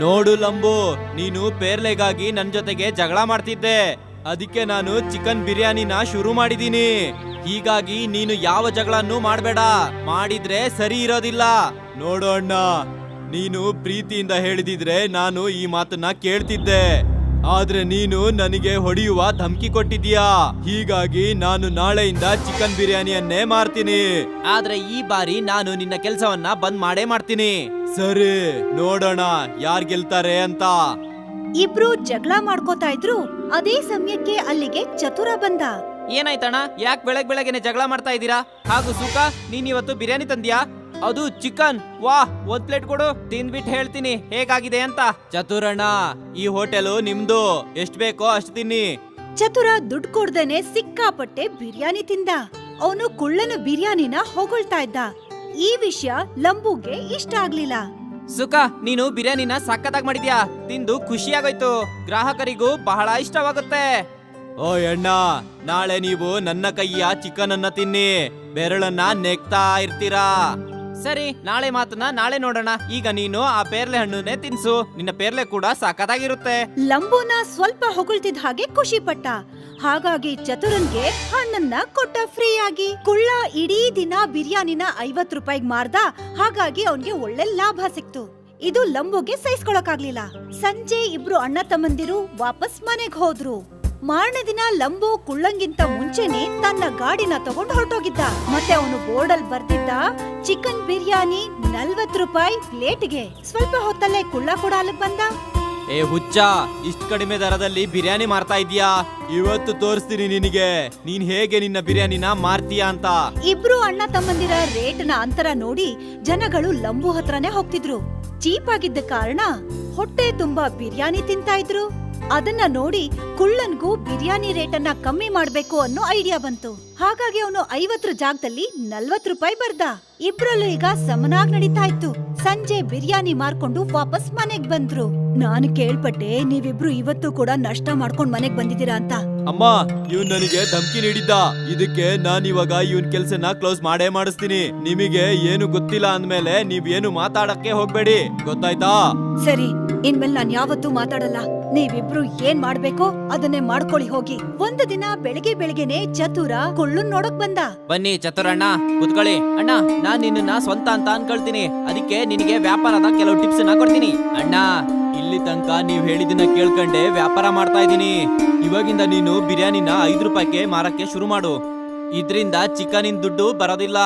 ನೋಡು ಲಂಬು, ನೀನು ಪೇರ್ಲೆಗಾಗಿ ನನ್ ಜೊತೆಗೆ ಜಗಳ ಮಾಡ್ತಿದ್ದೆ. ಅದಕ್ಕೆ ನಾನು ಚಿಕನ್ ಬಿರಿಯಾನಿನ ಶುರು ಮಾಡಿದ್ದೀನಿ. ಹೀಗಾಗಿ ನೀನು ಯಾವ ಜಗಳನ್ನು ಮಾಡಬೇಡ. ಮಾಡಿದ್ರೆ ಸರಿ ಇರೋದಿಲ್ಲ. ನೋಡು ಅಣ್ಣ, ನೀನು ಪ್ರೀತಿಯಿಂದ ಹೇಳಿದಿದ್ರೆ ನಾನು ಈ ಮಾತನ್ನ ಕೇಳ್ತಿದ್ದೆ. ಆದ್ರೆ ನೀನು ನನಗೆ ಹೊಡೆಯುವ ಧಮಕಿ ಕೊಟ್ಟಿದ್ಯಾ ಹೀಗಾಗಿ ನಾನು ನಾಳೆಯಿಂದ ಚಿಕನ್ ಬಿರಿಯಾನಿಯನ್ನೇ ಮಾರ್ತೀನಿ. ಆದ್ರೆ ಈ ಬಾರಿ ನಾನು ನಿನ್ನ ಕೆಲಸವನ್ನ ಬಂದ್ ಮಾಡೇ ಮಾಡ್ತೀನಿ. ಸರಿ ನೋಡೋಣ ಯಾರ್ ಗೆಲ್ತಾರೆ ಅಂತ. ಇಬ್ರು ಜಗಳ ಮಾಡ್ಕೋತಾ ಇದ್ರು ಅದೇ ಸಮಯಕ್ಕೆ ಅಲ್ಲಿಗೆ ಚತುರ ಬಂದ. ಏನಾಯ್ತಣ್ಣ? ಯಾಕೆ ಬೆಳಗ್ ಬೆಳಗ್ಗೆನೆ ಜಗಳ ಮಾಡ್ತಾ ಇದ್ದೀರಾ? ಹಾಗೂ ಸುಖ ನೀನ್ ಇವತ್ತು ಬಿರಿಯಾನಿ ತಂದ್ಯಾ? ಅದು ಚಿಕನ್. ವಾಹ್ ಒಂದ್ ಪ್ಲೇಟ್ ಕೊಡು. ತಿಂದ್ಬಿಟ್ಟು ಹೇಳ್ತೀನಿ. ಹೇಗಾಗಿದೆ ಅಂತ. ಚತುರಣ್ಣ ಈ ಹೋಟೆಲು ನಿಮ್ದು. ಎಷ್ಟ್ ಬೇಕೋ ಅಷ್ಟ್ ತಿನ್ನಿ. ಚತುರ ದುಡ್ಡು ಕೊಡ್ದೇನೆ ಸಿಕ್ಕಾಪಟ್ಟೆ ಬಿರಿಯಾನಿ ತಿಂದ. ಅವನು ಕುಳ್ಳನ ಬಿರಿಯಾನಿನ ಹೊಗಳ್ತಾ ಇದ್ದ. ಈ ವಿಷಯ ಲಂಬುಗೆ ಇಷ್ಟ ಆಗ್ಲಿಲ್ಲ. ಸುಖ ನೀನು ಬಿರಿಯಾನಿನ ಸಖತ್ತಾಗಿ ಮಾಡಿದ್ಯಾ? ತಿಂದು ಖುಷಿಯಾಗೋಯ್ತು. ಗ್ರಾಹಕರಿಗೂ ಬಹಳ ಇಷ್ಟವಾಗುತ್ತೆ. ಓ ಅಣ್ಣ ನಾಳೆ ನೀವು ನನ್ನ ಕೈಯ ಚಿಕನ್ ಅನ್ನ ತಿನ್ನಿ. ಬೆರಳನ್ನ ನೆಕ್ತಾ ಇರ್ತೀರಾ? ಸರಿ ನಾಳೆ ಮಾತನ್ನ ನಾಳೆ ನೋಡೋಣ. ಈಗ ನೀನು ಆ ಪೇರ್ಲೆ ಹಣ್ಣನ್ನೇ ತಿನ್ಸು. ನಿನ್ನ ಪೇರ್ಲೆ ಕೂಡ ಸಾಕತ್ತಾಗಿರುತ್ತೆ. ಲಂಬುನ ಸ್ವಲ್ಪ ಹೊಗಳ್ತಿದ್ದ ಹಾಗೆ ಖುಷಿ ಪಟ್ಟ ಹಾಗಾಗಿ ಚತುರನ್ಗೆ ಹಣ್ಣನ್ನ ಕೊಟ್ಟ ಫ್ರೀ ಆಗಿ ಕುಳ್ಳ ಇಡೀ ದಿನ ಬಿರಿಯಾನಿನ ಐವತ್ ರೂಪಾಯಿಗ್ ಮಾರ್ದ, ಹಾಗಾಗಿ ಅವನ್ಗೆ ಒಳ್ಳೆ ಲಾಭ ಸಿಕ್ತು. ಇದು ಲಂಬುಗೆ ಸಹಿಸ್ಕೊಳಕ್ಕಾಗ್ಲಿಲ್ಲ ಸಂಜೆ ಇಬ್ರು ಅಣ್ಣ ತಮ್ಮಂದಿರು ವಾಪಸ್ ಮನೆಗ್ ಹೋದ್ರು. ಮಾರನೇ ದಿನ ಲಂಬು ಕುಳ್ಳಂಗಿಂತ ಮುಂಚೆನೆ ತನ್ನ ಗಾಡಿನ ತಗೊಂಡು ಹೊರಟೋಗಿದ್ದ. ಮತ್ತೆ ಅವನು ಬೋರ್ಡಲ್ ಬರ್ದಿದ್ದ ಚಿಕನ್ ಬಿರಿಯಾನಿ ನಲ್ವತ್ ರೂಪಾಯಿ ಪ್ಲೇಟ್ಗೆ. ಸ್ವಲ್ಪ ಹೊತ್ತಲ್ಲೇ ಕುಳ್ಳ ಕೂಡ ಅಲ್ಲಿಗೆ ಬಂದ. ಏ ಹುಚ್ಚ, ಇಷ್ಟ್ ಕಡಿಮೆ ದರದಲ್ಲಿ ಬಿರಿಯಾನಿ ಮಾರ್ತಾ ಇದೀಯಾ ಇವತ್ತು ತೋರಿಸ್ತೀನಿ ನಿನಗೆ. ನೀನ್ ಹೇಗೆ ನಿನ್ನ ಬಿರಿಯಾನಿನ ಮಾರ್ತೀಯಾ ಅಂತ? ಇಬ್ರು ಅಣ್ಣ ತಮ್ಮಂದಿರ ರೇಟ್ನ ಅಂತರ ನೋಡಿ ಜನಗಳು ಲಂಬು ಹತ್ರನೇ ಹೋಗ್ತಿದ್ರು. ಚೀಪ್ ಆಗಿದ್ದ ಕಾರಣ ಹೊಟ್ಟೆ ತುಂಬಾ ಬಿರಿಯಾನಿ ತಿಂತಾ ಇದ್ರು. ಅದನ್ನ ನೋಡಿ ಕುಳ್ಳನ್ಗೂ ಬಿರಿಯಾನಿ ರೇಟನ್ನ ಕಮ್ಮಿ ಮಾಡ್ಬೇಕು ಅನ್ನೋ ಐಡಿಯಾ ಬಂತು. ಹಾಗಾಗಿ ಅವನು ಐವತ್ತರ ಜಾಗದಲ್ಲಿ ನಲ್ವತ್ ರೂಪಾಯಿ ಬರ್ದ. ಇಬ್ರಲ್ಲೂ ಈಗ ಸಮನಾಗ್ ನಡೀತಾ ಇತ್ತು. ಸಂಜೆ ಬಿರಿಯಾನಿ ಮಾರ್ಕೊಂಡು ವಾಪಸ್ ಮನೆಗ್ ಬಂದ್ರು. ನಾನು ಕೇಳ್ಪಟ್ಟೆ ನೀವಿಬ್ರು ಇವತ್ತು ಕೂಡ ನಷ್ಟ ಮಾಡ್ಕೊಂಡ್ ಮನೆಗ್ ಬಂದಿದ್ದೀರಾ ಅಂತ. ಅಮ್ಮ ಇವ್ನ್ ನನಗೆ ಧಮಕಿ ನೀಡಿದ್ದ. ಇದಕ್ಕೆ ನಾನ್ ಇವಾಗ ಇವನ್ ಕೆಲ್ಸನ ಕ್ಲೋಸ್ ಮಾಡೇ ಮಾಡಿಸ್ತೀನಿ. ನಿಮಗೆ ಏನು ಗೊತ್ತಿಲ್ಲ ಅಂದ್ಮೇಲೆ ಏನು ಮಾತಾಡಕ್ಕೆ ಹೋಗ್ಬೇಡಿ. ಗೊತ್ತಾಯ್ತಾ? ಸರಿ ಇನ್ಮೇಲೆ ನಾನ್ ಯಾವತ್ತೂ ಮಾತಾಡಲ್ಲ. ನೀವಿಬ್ರು ಏನ್ ಮಾಡ್ಬೇಕು? ಅದನ್ನೇ ಮಾಡ್ಕೊಳ್ಳಿ ಹೋಗಿ. ಒಂದು ದಿನ ಬೆಳಿಗ್ಗೆ ಬೆಳಿಗ್ಗೆನೆ ಚತುರ ಕುಳ್ಳು ನೋಡಕ್ ಬಂದ. ಬನ್ನಿ ಚತುರಣ್ಣ, ಕುತ್ಕೊಳ್ಳಿ. ಅಣ್ಣ, ನಾನ್ ನಿನ್ನ ಸ್ವಂತ ಅಂತ ಅನ್ಕೊಳ್ತೀನಿ. ಅದಕ್ಕೆ ನಿನಗೆ ವ್ಯಾಪಾರದ ಕೆಲವು ಟಿಪ್ಸ್ನ ಕೊಡ್ತೀನಿ. ಅಣ್ಣ, ಇಲ್ಲಿ ತನಕ ನೀವ್ ಹೇಳಿದ್ದನ್ನ ಕೇಳ್ಕೊಂಡೆ ವ್ಯಾಪಾರ ಮಾಡ್ತಾ ಇದೀನಿ ಇವಾಗಿಂದ ನೀನು ಬಿರಿಯಾನಿನ ಐದು ರೂಪಾಯಿಗೆ ಮಾರಕ್ಕೆ ಶುರು ಮಾಡು. ಇದ್ರಿಂದ ಚಿಕನಿನ್ ದುಡ್ಡು ಬರೋದಿಲ್ಲ.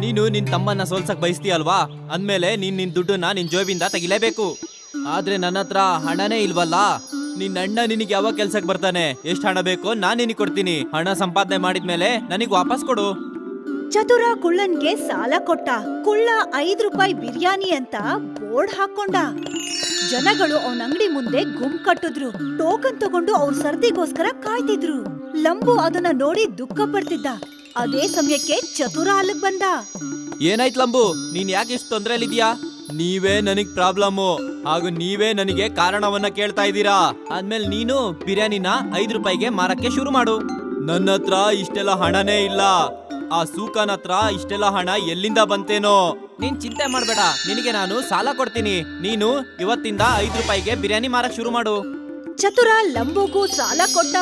ನೀನು ನಿನ್ ತಮ್ಮನ್ನ ಸೋಲ್ಸಕ್ ಬಯಸ್ತೀಯಲ್ವಾ? ಅಂದ್ಮೇಲೆ ನೀನ್ ನಿನ್ ದುಡ್ಡನ್ನ ನಿನ್ ಜೋಬಿಂದ ತೆಗಿಲೇಬೇಕು. ಆದ್ರೆ ನನ್ನ ಹತ್ರ ಹಣನೇ ಇಲ್ವಲ್ಲ? ನಿನ್ನ ಅಣ್ಣ ನಿನಗೆ ಯಾವಾಗ ಕೆಲ್ಸಕ್ಕೆ ಬರ್ತಾನೆ? ಎಷ್ಟು ಹಣ ಬೇಕೋ ನಾನ್ ನಿನಗೆ ಕೊಡ್ತೀನಿ. ಹಣ ಸಂಪಾದನೆ ಮಾಡಿದ್ಮೇಲೆ ನನಗ್ ವಾಪಸ್ ಕೊಡು. ಚತುರ ಕುಳ್ಳನ್ಗೆ ಸಾಲ ಕೊಟ್ಟ. ಕುಳ್ಳ ಐದ್ ರೂಪಾಯಿ ಬಿರಿಯಾನಿ ಅಂತ ಬೋರ್ಡ್ ಹಾಕೊಂಡ. ಜನಗಳು ಅವನ ಅಂಗಡಿ ಮುಂದೆ ಗುಂಪ್ ಕಟ್ಟಿದ್ರು. ಟೋಕನ್ ತಗೊಂಡು ಅವ್ರ ಸರ್ದಿಗೋಸ್ಕರ ಕಾಯ್ತಿದ್ರು. ಲಂಬು ಅದನ್ನ ನೋಡಿ ದುಃಖ ಪಡ್ತಿದ್ದ. ಅದೇ ಸಮಯಕ್ಕೆ ಚತುರ ಅಲ್ಲಿಗ್ ಬಂದ. ಏನಾಯ್ತು ಲಂಬು? ನೀನ್ ಯಾಕೆ ಇಷ್ಟು ತೊಂದ್ರೆಲಿದ್ಯಾ? ನೀವೇ ನನಗ್ ಪ್ರಾಬ್ಲಮ್ ಹಾಗೂ ನೀವೇ ನನಗೆ ಕಾರಣವನ್ನ ಕೇಳ್ತಾ ಇದ್ದೀರಾ? ಆದ್ಮೇಲೆ ನೀನು ಬಿರಿಯಾನಿನ ಐದು ರೂಪಾಯಿಗೆ ಮಾರಕ್ಕೆ ಶುರು ಮಾಡು. ನನ್ನ ಹತ್ರ ಇಷ್ಟೆಲ್ಲ ಹಣನೇ ಇಲ್ಲ. ಆ ಸೂಕನ್ ಹತ್ರ ಇಷ್ಟೆಲ್ಲ ಹಣ ಎಲ್ಲಿಂದ ಬಂತೇನೋ? ನೀನ್ ಚಿಂತೆ ಮಾಡ್ಬೇಡ. ನಿನಗೆ ನಾನು ಸಾಲ ಕೊಡ್ತೀನಿ. ನೀನು ಇವತ್ತಿಂದ ಐದು ರೂಪಾಯಿಗೆ ಬಿರಿಯಾನಿ ಮಾರಕ್ ಶುರು ಮಾಡು. ಚತುರ ಲಂಬುಗೂ ಸಾಲ ಕೊಟ್ಟ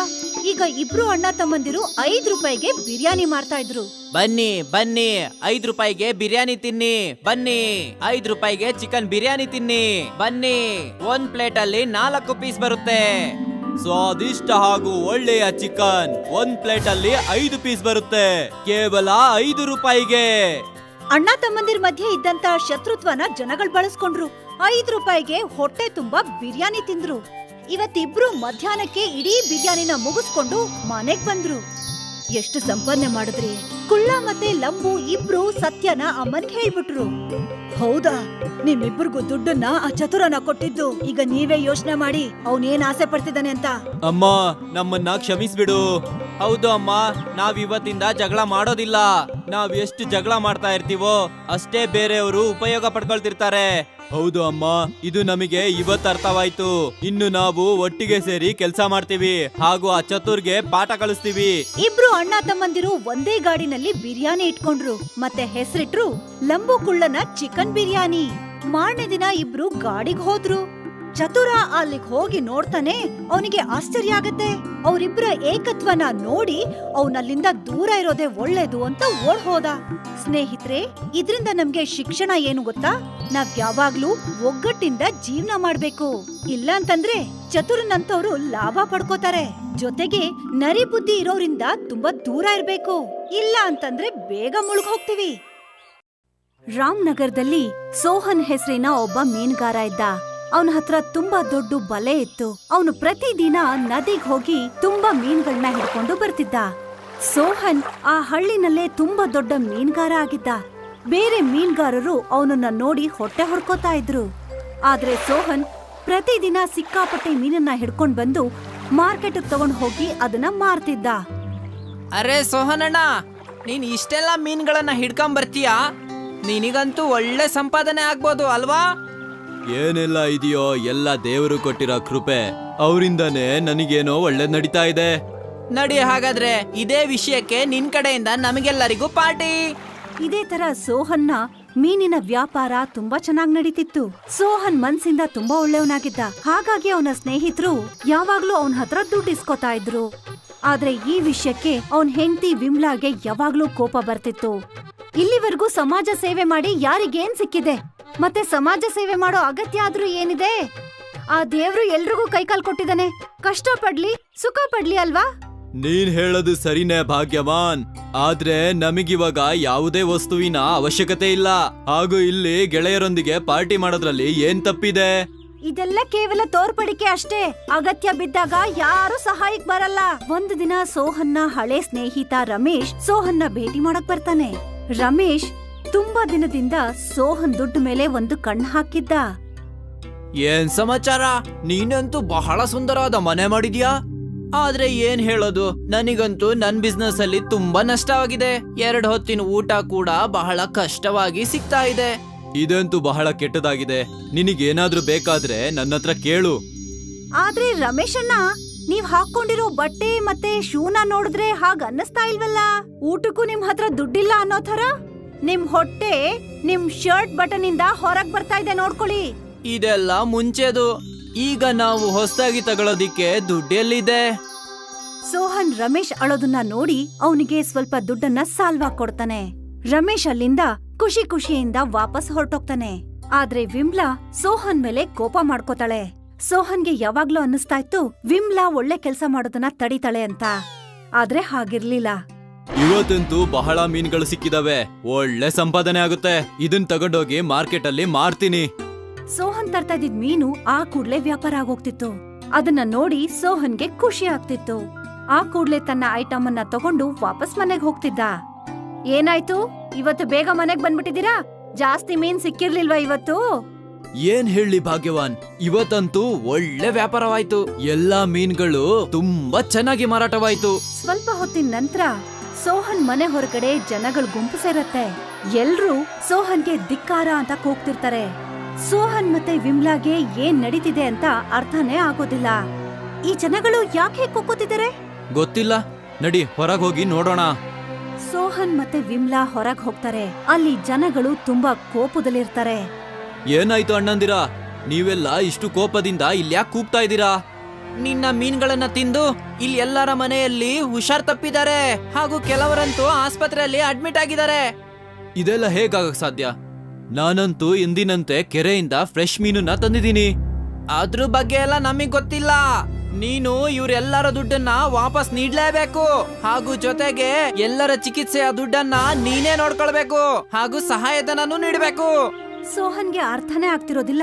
ಈಗ ಇಬ್ರು ಅಣ್ಣ ತಮ್ಮಂದಿರು ಐದ್ ರೂಪಾಯಿಗೆ ಬಿರಿಯಾನಿ ಮಾಡ್ತಾ ಇದ್ರು. ಬನ್ನಿ ಬನ್ನಿ ಐದ್ ರೂಪಾಯಿಗೆ ಬಿರಿಯಾನಿ ತಿನ್ನಿ ಬನ್ನಿ ಐದ್ ರೂಪಾಯಿಗೆ ಚಿಕನ್ ಬಿರಿಯಾನಿ ತಿನ್ನಿ ಬನ್ನಿ ಒಂದ್ ಪ್ಲೇಟ್ ಅಲ್ಲಿ ನಾಲ್ಕು ಪೀಸ್ ಬರುತ್ತೆ. ಸ್ವಾದಿಷ್ಟ ಹಾಗೂ ಒಳ್ಳೆಯ ಚಿಕನ್ ಒಂದ್ ಪ್ಲೇಟ್ ಅಲ್ಲಿ ಐದು ಪೀಸ್ ಬರುತ್ತೆ ಕೇವಲ ಐದು ರೂಪಾಯಿಗೆ. ಅಣ್ಣ ತಮ್ಮಂದಿರ ಮಧ್ಯೆ ಇದ್ದಂತ ಶತ್ರುತ್ವನ ಜನಗಳು ಬಳಸ್ಕೊಂಡ್ರು. ಐದ್ ರೂಪಾಯಿಗೆ ಹೊಟ್ಟೆ ತುಂಬಾ ಬಿರಿಯಾನಿ ತಿಂದ್ರು. ಇವತ್ತಿಬ್ರು ಮಧ್ಯಾಹ್ನಕ್ಕೆ ಇಡೀ ಬಿರಿಯಾನಿನ ಮುಗಿಸ್ಕೊಂಡು ಮನೆಗ್ ಬಂದ್ರು. ಎಷ್ಟು ಸಂಪಾದನೆ ಮಾಡಿದ್ರಿ? ಕುಳ್ಳ ಮತ್ತೆ ಲಂಬು ಇಬ್ರು ಸತ್ಯನ ಅಮ್ಮನ್ಗೆ ಹೇಳ್ಬಿಟ್ರು. ಹೌದಾ? ನಿಮ್ಮಿಬ್ಬರಿಗೂ ದುಡ್ಡನ್ನ ಆ ಚತುರನ ಕೊಟ್ಟಿದ್ದು. ಈಗ ನೀವೇ ಯೋಚನೆ ಮಾಡಿ ಅವನೇನ್ ಆಸೆ ಪಡ್ತಿದ್ದಾನೆ ಅಂತ? ಅಮ್ಮ, ನಮ್ಮನ್ನ ಕ್ಷಮಿಸ್ಬಿಡು. ಹೌದು ಅಮ್ಮ ನಾವ್ ಇವತ್ತಿಂದ ಜಗಳ ಮಾಡೋದಿಲ್ಲ. ನಾವ್ ಎಷ್ಟು ಜಗಳ ಮಾಡ್ತಾ ಇರ್ತೀವೋ, ಅಷ್ಟೇ ಬೇರೆಯವರು ಉಪಯೋಗ ಪಡ್ಕೊಳ್ತಿರ್ತಾರೆ. ಹೌದು ಅಮ್ಮ, ಇದು ನಮಗೆ ಇವತ್ತು ಅರ್ಥವಾಯ್ತು. ಇನ್ನು ನಾವು ಒಟ್ಟಿಗೆ ಸೇರಿ ಕೆಲಸ ಮಾಡ್ತೀವಿ. ಹಾಗೂ ಆ ಚತುರ್ಗೆ ಪಾಠ ಕಳಿಸ್ತೀವಿ ಇಬ್ರು ಅಣ್ಣ ತಮ್ಮಂದಿರು ಒಂದೇ ಗಾಡಿನಲ್ಲಿ ಬಿರಿಯಾನಿ ಇಟ್ಕೊಂಡ್ರು. ಮತ್ತೆ ಹೆಸರಿಟ್ರು ಲಂಬು ಕುಳ್ಳನ ಚಿಕನ್ ಬಿರಿಯಾನಿ. ಮಾರನೇ ದಿನ ಇಬ್ರು ಗಾಡಿಗೆ ಹೋದ್ರು. ಚತುರ ಅಲ್ಲಿಗ್ ಹೋಗಿ ನೋಡ್ತಾನೆ, ಅವನಿಗೆ ಆಶ್ಚರ್ಯ ಆಗತ್ತೆ. ಅವರಿಬ್ಬರ ಏಕತ್ವನ ನೋಡಿ ಅವನಲ್ಲಿಂದ ದೂರ ಇರೋದೇ ಒಳ್ಳೇದು ಅಂತ ಓಡ್ ಹೋದ. ಸ್ನೇಹಿತರೆ, ಇದ್ರಿಂದ ನಮ್ಗೆ ಶಿಕ್ಷಣ ಏನು ಗೊತ್ತಾ? ನಾವ್ ಯಾವಾಗ್ಲೂ ಒಗ್ಗಟ್ಟಿಂದ ಜೀವನ ಮಾಡ್ಬೇಕು. ಇಲ್ಲ ಅಂತಂದ್ರೆ ಚತುರನಂತವ್ರು ಲಾಭ ಪಡ್ಕೋತಾರೆ. ಜೊತೆಗೆ ನರಿ ಬುದ್ಧಿ ಇರೋರಿಂದ ತುಂಬಾ ದೂರ ಇರ್ಬೇಕು. ಇಲ್ಲ ಅಂತಂದ್ರೆ ಬೇಗ ಮುಳುಗ್ ಹೋಗ್ತೀವಿ. ರಾಮ್ನಗರದಲ್ಲಿ ಸೋಹನ್ ಹೆಸರಿನ ಒಬ್ಬ ಮೀನುಗಾರ ಇದ್ದ. ಅವನ ಹತ್ರ ತುಂಬಾ ದೊಡ್ಡ ಬಲೆ ಇತ್ತು. ಅವನು ಪ್ರತಿದಿನ ನದಿಗೆ ಹೋಗಿ ತುಂಬಾ ಮೀನುಗಳನ್ನ ಹಿಡ್ಕೊಂಡು ಬರ್ತಿದ್ದ. ಸೋಹನ್ ಆ ಹಳ್ಳಿನಲ್ಲೇ ತುಂಬಾ ದೊಡ್ಡ ಮೀನುಗಾರ ಆಗಿದ್ದ. ಬೇರೆ ಮೀನುಗಾರರು ಅವನನ್ನ ನೋಡಿ ಹೊಟ್ಟೆ ಹೊಡ್ಕೋತಾ ಇದ್ರು. ಆದ್ರೆ ಸೋಹನ್ ಪ್ರತಿದಿನ ಸಿಕ್ಕಾಪಟ್ಟೆ ಮೀನನ್ನ ಹಿಡ್ಕೊಂಡ್ ಬಂದು ಮಾರ್ಕೆಟ್ ತಗೊಂಡ್ ಹೋಗಿ ಅದನ್ನ ಮಾರ್ತಿದ್ದ. ಅರೆ ಸೋಹನಣ್ಣ, ನೀನ್ ಇಷ್ಟೆಲ್ಲ ಮೀನ್ಗಳನ್ನ ಹಿಡ್ಕೊಂಡ್ ಬರ್ತೀಯಾ ನಿನಗಂತೂ ಒಳ್ಳೆ ಸಂಪಾದನೆ ಆಗ್ಬೋದು ಅಲ್ವಾ? ಏನೆಲ್ಲ ಇದೆಯೋ ಎಲ್ಲ ದೇವರು ಕೊಟ್ಟಿರೋ ಕೃಪೆ ಅವರಿಂದನೇ ನನಗೇನೋ ಒಳ್ಳೇದ್ ನಡೀತಾ ಇದೆ. ನಡಿ ಹಾಗಾದ್ರೆ ಇದೇ ವಿಷಯಕ್ಕೆ ನಿನ್ ಕಡೆಯಿಂದ ನಮಗೆಲ್ಲರಿಗೂ ಪಾರ್ಟಿ. ಇದೇ ತರ ಸೋಹನ್ನ ಮೀನಿನ ವ್ಯಾಪಾರ ತುಂಬಾ ಚೆನ್ನಾಗ್ ನಡೀತಿತ್ತು. ಸೋಹನ್ ಮನ್ಸಿಂದ ತುಂಬಾ ಒಳ್ಳೆಯವನಾಗಿದ್ದ. ಹಾಗಾಗಿ ಅವನ ಸ್ನೇಹಿತರು ಯಾವಾಗ್ಲೂ ಅವನ ಹತ್ರ ದುಡ್ಡು ಇಸ್ಕೊತಾ ಇದ್ರು. ಆದ್ರೆ ಈ ವಿಷಯಕ್ಕೆ ಅವನ್ ಹೆಂಡತಿ ವಿಮ್ಲಾಗೆ ಯಾವಾಗ್ಲೂ ಕೋಪ ಬರ್ತಿತ್ತು. ಇಲ್ಲಿವರೆಗೂ ಸಮಾಜ ಸೇವೆ ಮಾಡಿ ಯಾರಿಗೇನ್ ಸಿಕ್ಕಿದೆ? ಮತ್ತೆ ಸಮಾಜ ಸೇವೆ ಮಾಡೋ ಅಗತ್ಯ ಆದ್ರೂ ಏನಿದೆ? ಆ ದೇವ್ರು ಎಲ್ರಿಗೂ ಕೈಕಾಲ್ ಕೊಟ್ಟಿದ್ದಾನೆ. ಕಷ್ಟ ಪಡ್ಲಿ ಸುಖ ಪಡ್ಲಿ ಅಲ್ವಾ? ನೀನ್ ಹೇಳೋದು ಸರಿನೇ ಭಾಗ್ಯವಾನ್. ಆದ್ರೆ ನಮಗಿವಾಗ ಯಾವುದೇ ವಸ್ತುವಿನ ಅವಶ್ಯಕತೆ ಇಲ್ಲ. ಹಾಗೂ ಇಲ್ಲಿ ಗೆಳೆಯರೊಂದಿಗೆ ಪಾರ್ಟಿ ಮಾಡೋದ್ರಲ್ಲಿ ಏನ್ ತಪ್ಪಿದೆ? ಇದೆಲ್ಲ ಕೇವಲ ತೋರ್ಪಡಿಕೆ ಅಷ್ಟೇ. ಅಗತ್ಯ ಬಿದ್ದಾಗ ಯಾರು ಸಹಾಯಕ್ ಬರಲ್ಲ. ಒಂದು ದಿನ ಸೋಹನ್ನ ಹಳೆ ಸ್ನೇಹಿತ ರಮೇಶ್ ಸೋಹನ್ನ ಭೇಟಿ ಮಾಡಕ್ ಬರ್ತಾನೆ. ರಮೇಶ್ ತುಂಬಾ ದಿನದಿಂದ ಸೋಹನ್ ದುಡ್ಡು ಮೇಲೆ ಒಂದು ಕಣ್ಣು ಹಾಕಿದ್ದ. ಏನ್ ಸಮಾಚಾರ? ನೀನಂತೂ ಬಹಳ ಸುಂದರವಾದ ಮನೆ ಮಾಡಿದ್ಯಾ? ಆದ್ರೆ ಏನ್ ಹೇಳೋದು? ನನಗಂತೂ ನನ್ ಬಿಸ್ನೆಸ್ ಅಲ್ಲಿ ತುಂಬಾ ನಷ್ಟವಾಗಿದೆ ಎರಡ್ ಹೊತ್ತಿನ ಊಟ ಕೂಡ ಬಹಳ ಕಷ್ಟವಾಗಿ ಸಿಗ್ತಾ ಇದೆ. ಇದಂತೂ ಬಹಳ ಕೆಟ್ಟದಾಗಿದೆ. ನಿನಗೇನಾದ್ರೂ ಬೇಕಾದ್ರೆ ನನ್ನ ಹತ್ರ ಕೇಳು. ಆದ್ರೆ ರಮೇಶಣ್ಣ ನೀವ್ ಹಾಕೊಂಡಿರೋ ಬಟ್ಟೆ ಮತ್ತೆ ಶೂನ ನೋಡಿದ್ರೆ ಹಾಗ ಅನ್ನಿಸ್ತಾ ಇಲ್ವಲ್ಲ? ಊಟಕ್ಕೂ ನಿಮ್ ಹತ್ರ ದುಡ್ಡಿಲ್ಲ ಅನ್ನೋ ತರ ನಿಮ್ ಹೊಟ್ಟೆ ನಿಮ್ ಶರ್ಟ್ ಬಟನ್ ಇಂದ ಹೊರಗ್ ಬರ್ತಾ ಇದೆ ನೋಡ್ಕೊಳ್ಳಿ. ಇದೆಲ್ಲ ಮುಂಚೆದು. ಈಗ ನಾವು ಹೊಸದಾಗಿ ತಗೊಳ್ಳೋದಿಕ್ಕೆ ದುಡ್ಡೆಲ್ಲಿದೆ? ಸೋಹನ್ ರಮೇಶ್ ಅಳೋದನ್ನ ನೋಡಿ ಅವನಿಗೆ ಸ್ವಲ್ಪ ದುಡ್ಡನ್ನ ಸಾಲ್ವಾ ಕೊಡ್ತಾನೆ ರಮೇಶ್ ಅಲ್ಲಿಂದ ಖುಷಿ ಖುಷಿಯಿಂದ ವಾಪಸ್ ಹೊರಟೋಗ್ತಾನೆ. ಆದ್ರೆ ವಿಮ್ಲಾ ಸೋಹನ್ ಮೇಲೆ ಕೋಪ ಮಾಡ್ಕೋತಾಳೆ. ಸೋಹನ್ಗೆ ಯಾವಾಗ್ಲೂ ಅನ್ನಿಸ್ತಾ ಇತ್ತು ವಿಮ್ಲಾ ಒಳ್ಳೆ ಕೆಲ್ಸ ಮಾಡೋದನ್ನ ತಡಿತಾಳೆ ಅಂತ. ಆದ್ರೆ ಹಾಗಿರ್ಲಿಲ್ಲ. ಇವತ್ತಂತೂ ಬಹಳ ಮೀನುಗಳು ಸಿಕ್ಕಿದಾವೆ. ಒಳ್ಳೆ ಸಂಪಾದನೆ ಆಗುತ್ತೆ. ಇದನ್ ತಗೊಂಡೋಗಿ ಮಾರ್ಕೆಟ್ ಅಲ್ಲಿ ಮಾರ್ತೀನಿ. ಸೋಹನ್ ತರ್ತಾ ಇದ್ದಿದ್ ಮೀನು ಆ ಕೂಡ್ಲೆ ವ್ಯಾಪಾರ ಆಗೋಗ್ತಿತ್ತು. ಅದನ್ನ ನೋಡಿ ಸೋಹನ್ಗೆ ಖುಷಿ ಆಗ್ತಿತ್ತು. ಆ ಕೂಡ್ಲೆ ತನ್ನ ಐಟಮ್ ಅನ್ನ ತಗೊಂಡು ವಾಪಸ್ ಮನೆಗ್ ಹೋಗ್ತಿದ್ದ. ಏನಾಯ್ತು? ಇವತ್ತು ಬೇಗ ಮನೆಗ್ ಬಂದ್ಬಿಟ್ಟಿದೀರಾ ಜಾಸ್ತಿ ಮೀನ್ ಸಿಕ್ಕಿರ್ಲಿಲ್ವಾ ಇವತ್ತು? ಏನ್ ಹೇಳಿ ಭಾಗ್ಯವಾನ್? ಇವತ್ತಂತೂ ಒಳ್ಳೆ ವ್ಯಾಪಾರವಾಯ್ತು. ಎಲ್ಲಾ ಮೀನ್ಗಳು ತುಂಬಾ ಚೆನ್ನಾಗಿ ಮಾರಾಟವಾಯ್ತು. ಸ್ವಲ್ಪ ಹೊತ್ತಿನ ನಂತರ ಸೋಹನ್ ಮನೆ ಹೊರಗಡೆ ಜನಗಳು ಗುಂಪು ಸೇರತ್ತೆ. ಎಲ್ರೂ ಸೋಹನ್ಗೆ ಧಿಕ್ಕಾರ ಅಂತ ಕೂಗ್ತಿರ್ತಾರೆ. ಸೋಹನ್ ಮತ್ತೆ ವಿಮ್ಲಾಗೆ ಏನ್ ನಡೀತಿದೆ ಅಂತ ಅರ್ಥನೇ ಆಗೋದಿಲ್ಲ. ಈ ಜನಗಳು ಯಾಕೆ ಕೂಕೋತಿದ್ದಾರೆ ಗೊತ್ತಿಲ್ಲ. ನಡಿ ಹೊರಗ್ ಹೋಗಿ ನೋಡೋಣ. ಸೋಹನ್ ಮತ್ತೆ ವಿಮ್ಲಾ ಹೊರಗ್ ಹೋಗ್ತಾರೆ. ಅಲ್ಲಿ ಜನಗಳು ತುಂಬಾ ಕೋಪದಲ್ಲಿರ್ತಾರೆ. ಏನಾಯ್ತು ಅಣ್ಣಂದಿರ? ನೀವೆಲ್ಲ ಇಷ್ಟು ಕೋಪದಿಂದ ಇಲ್ಯಾಕ್ ಕೂಗ್ತಾ ಇದ್ದೀರಾ? ನಿನ್ನ ಮೀನ್ಗಳನ್ನ ತಿಂದು ಇಲ್ಲಿ ಎಲ್ಲರ ಮನೆಯಲ್ಲಿ ಹುಷಾರ್ ತಪ್ಪಿದ್ದಾರೆ ಹಾಗೂ ಕೆಲವರಂತೂ ಆಸ್ಪತ್ರೆಯಲ್ಲಿ ಅಡ್ಮಿಟ್ ಆಗಿದ್ದಾರೆ. ಇದೆಲ್ಲ ಹೇಗಾಗಕ್ ಸಾಧ್ಯ? ನಾನಂತೂ ಎಂದಿನಂತೆ ಕೆರೆಯಿಂದ ಫ್ರೆಶ್ ಮೀನನ್ನ ತಂದಿದ್ದೀನಿ. ಅದ್ರ ಬಗ್ಗೆ ಎಲ್ಲ ನಮಗ್ ಗೊತ್ತಿಲ್ಲ. ನೀನು ಇವರೆಲ್ಲರ ದುಡ್ಡನ್ನ ವಾಪಸ್ ನೀಡ್ಲೇಬೇಕು. ಹಾಗೂ ಜೊತೆಗೆ ಎಲ್ಲರ ಚಿಕಿತ್ಸೆಯ ದುಡ್ಡನ್ನ ನೀನೇ ನೋಡ್ಕೊಳ್ಬೇಕು. ಹಾಗೂ ಸಹಾಯಧನನು ನೀಡಬೇಕು. ಸೋಹನ್ಗೆ ಅರ್ಥನೇ ಆಗ್ತಿರೋದಿಲ್ಲ.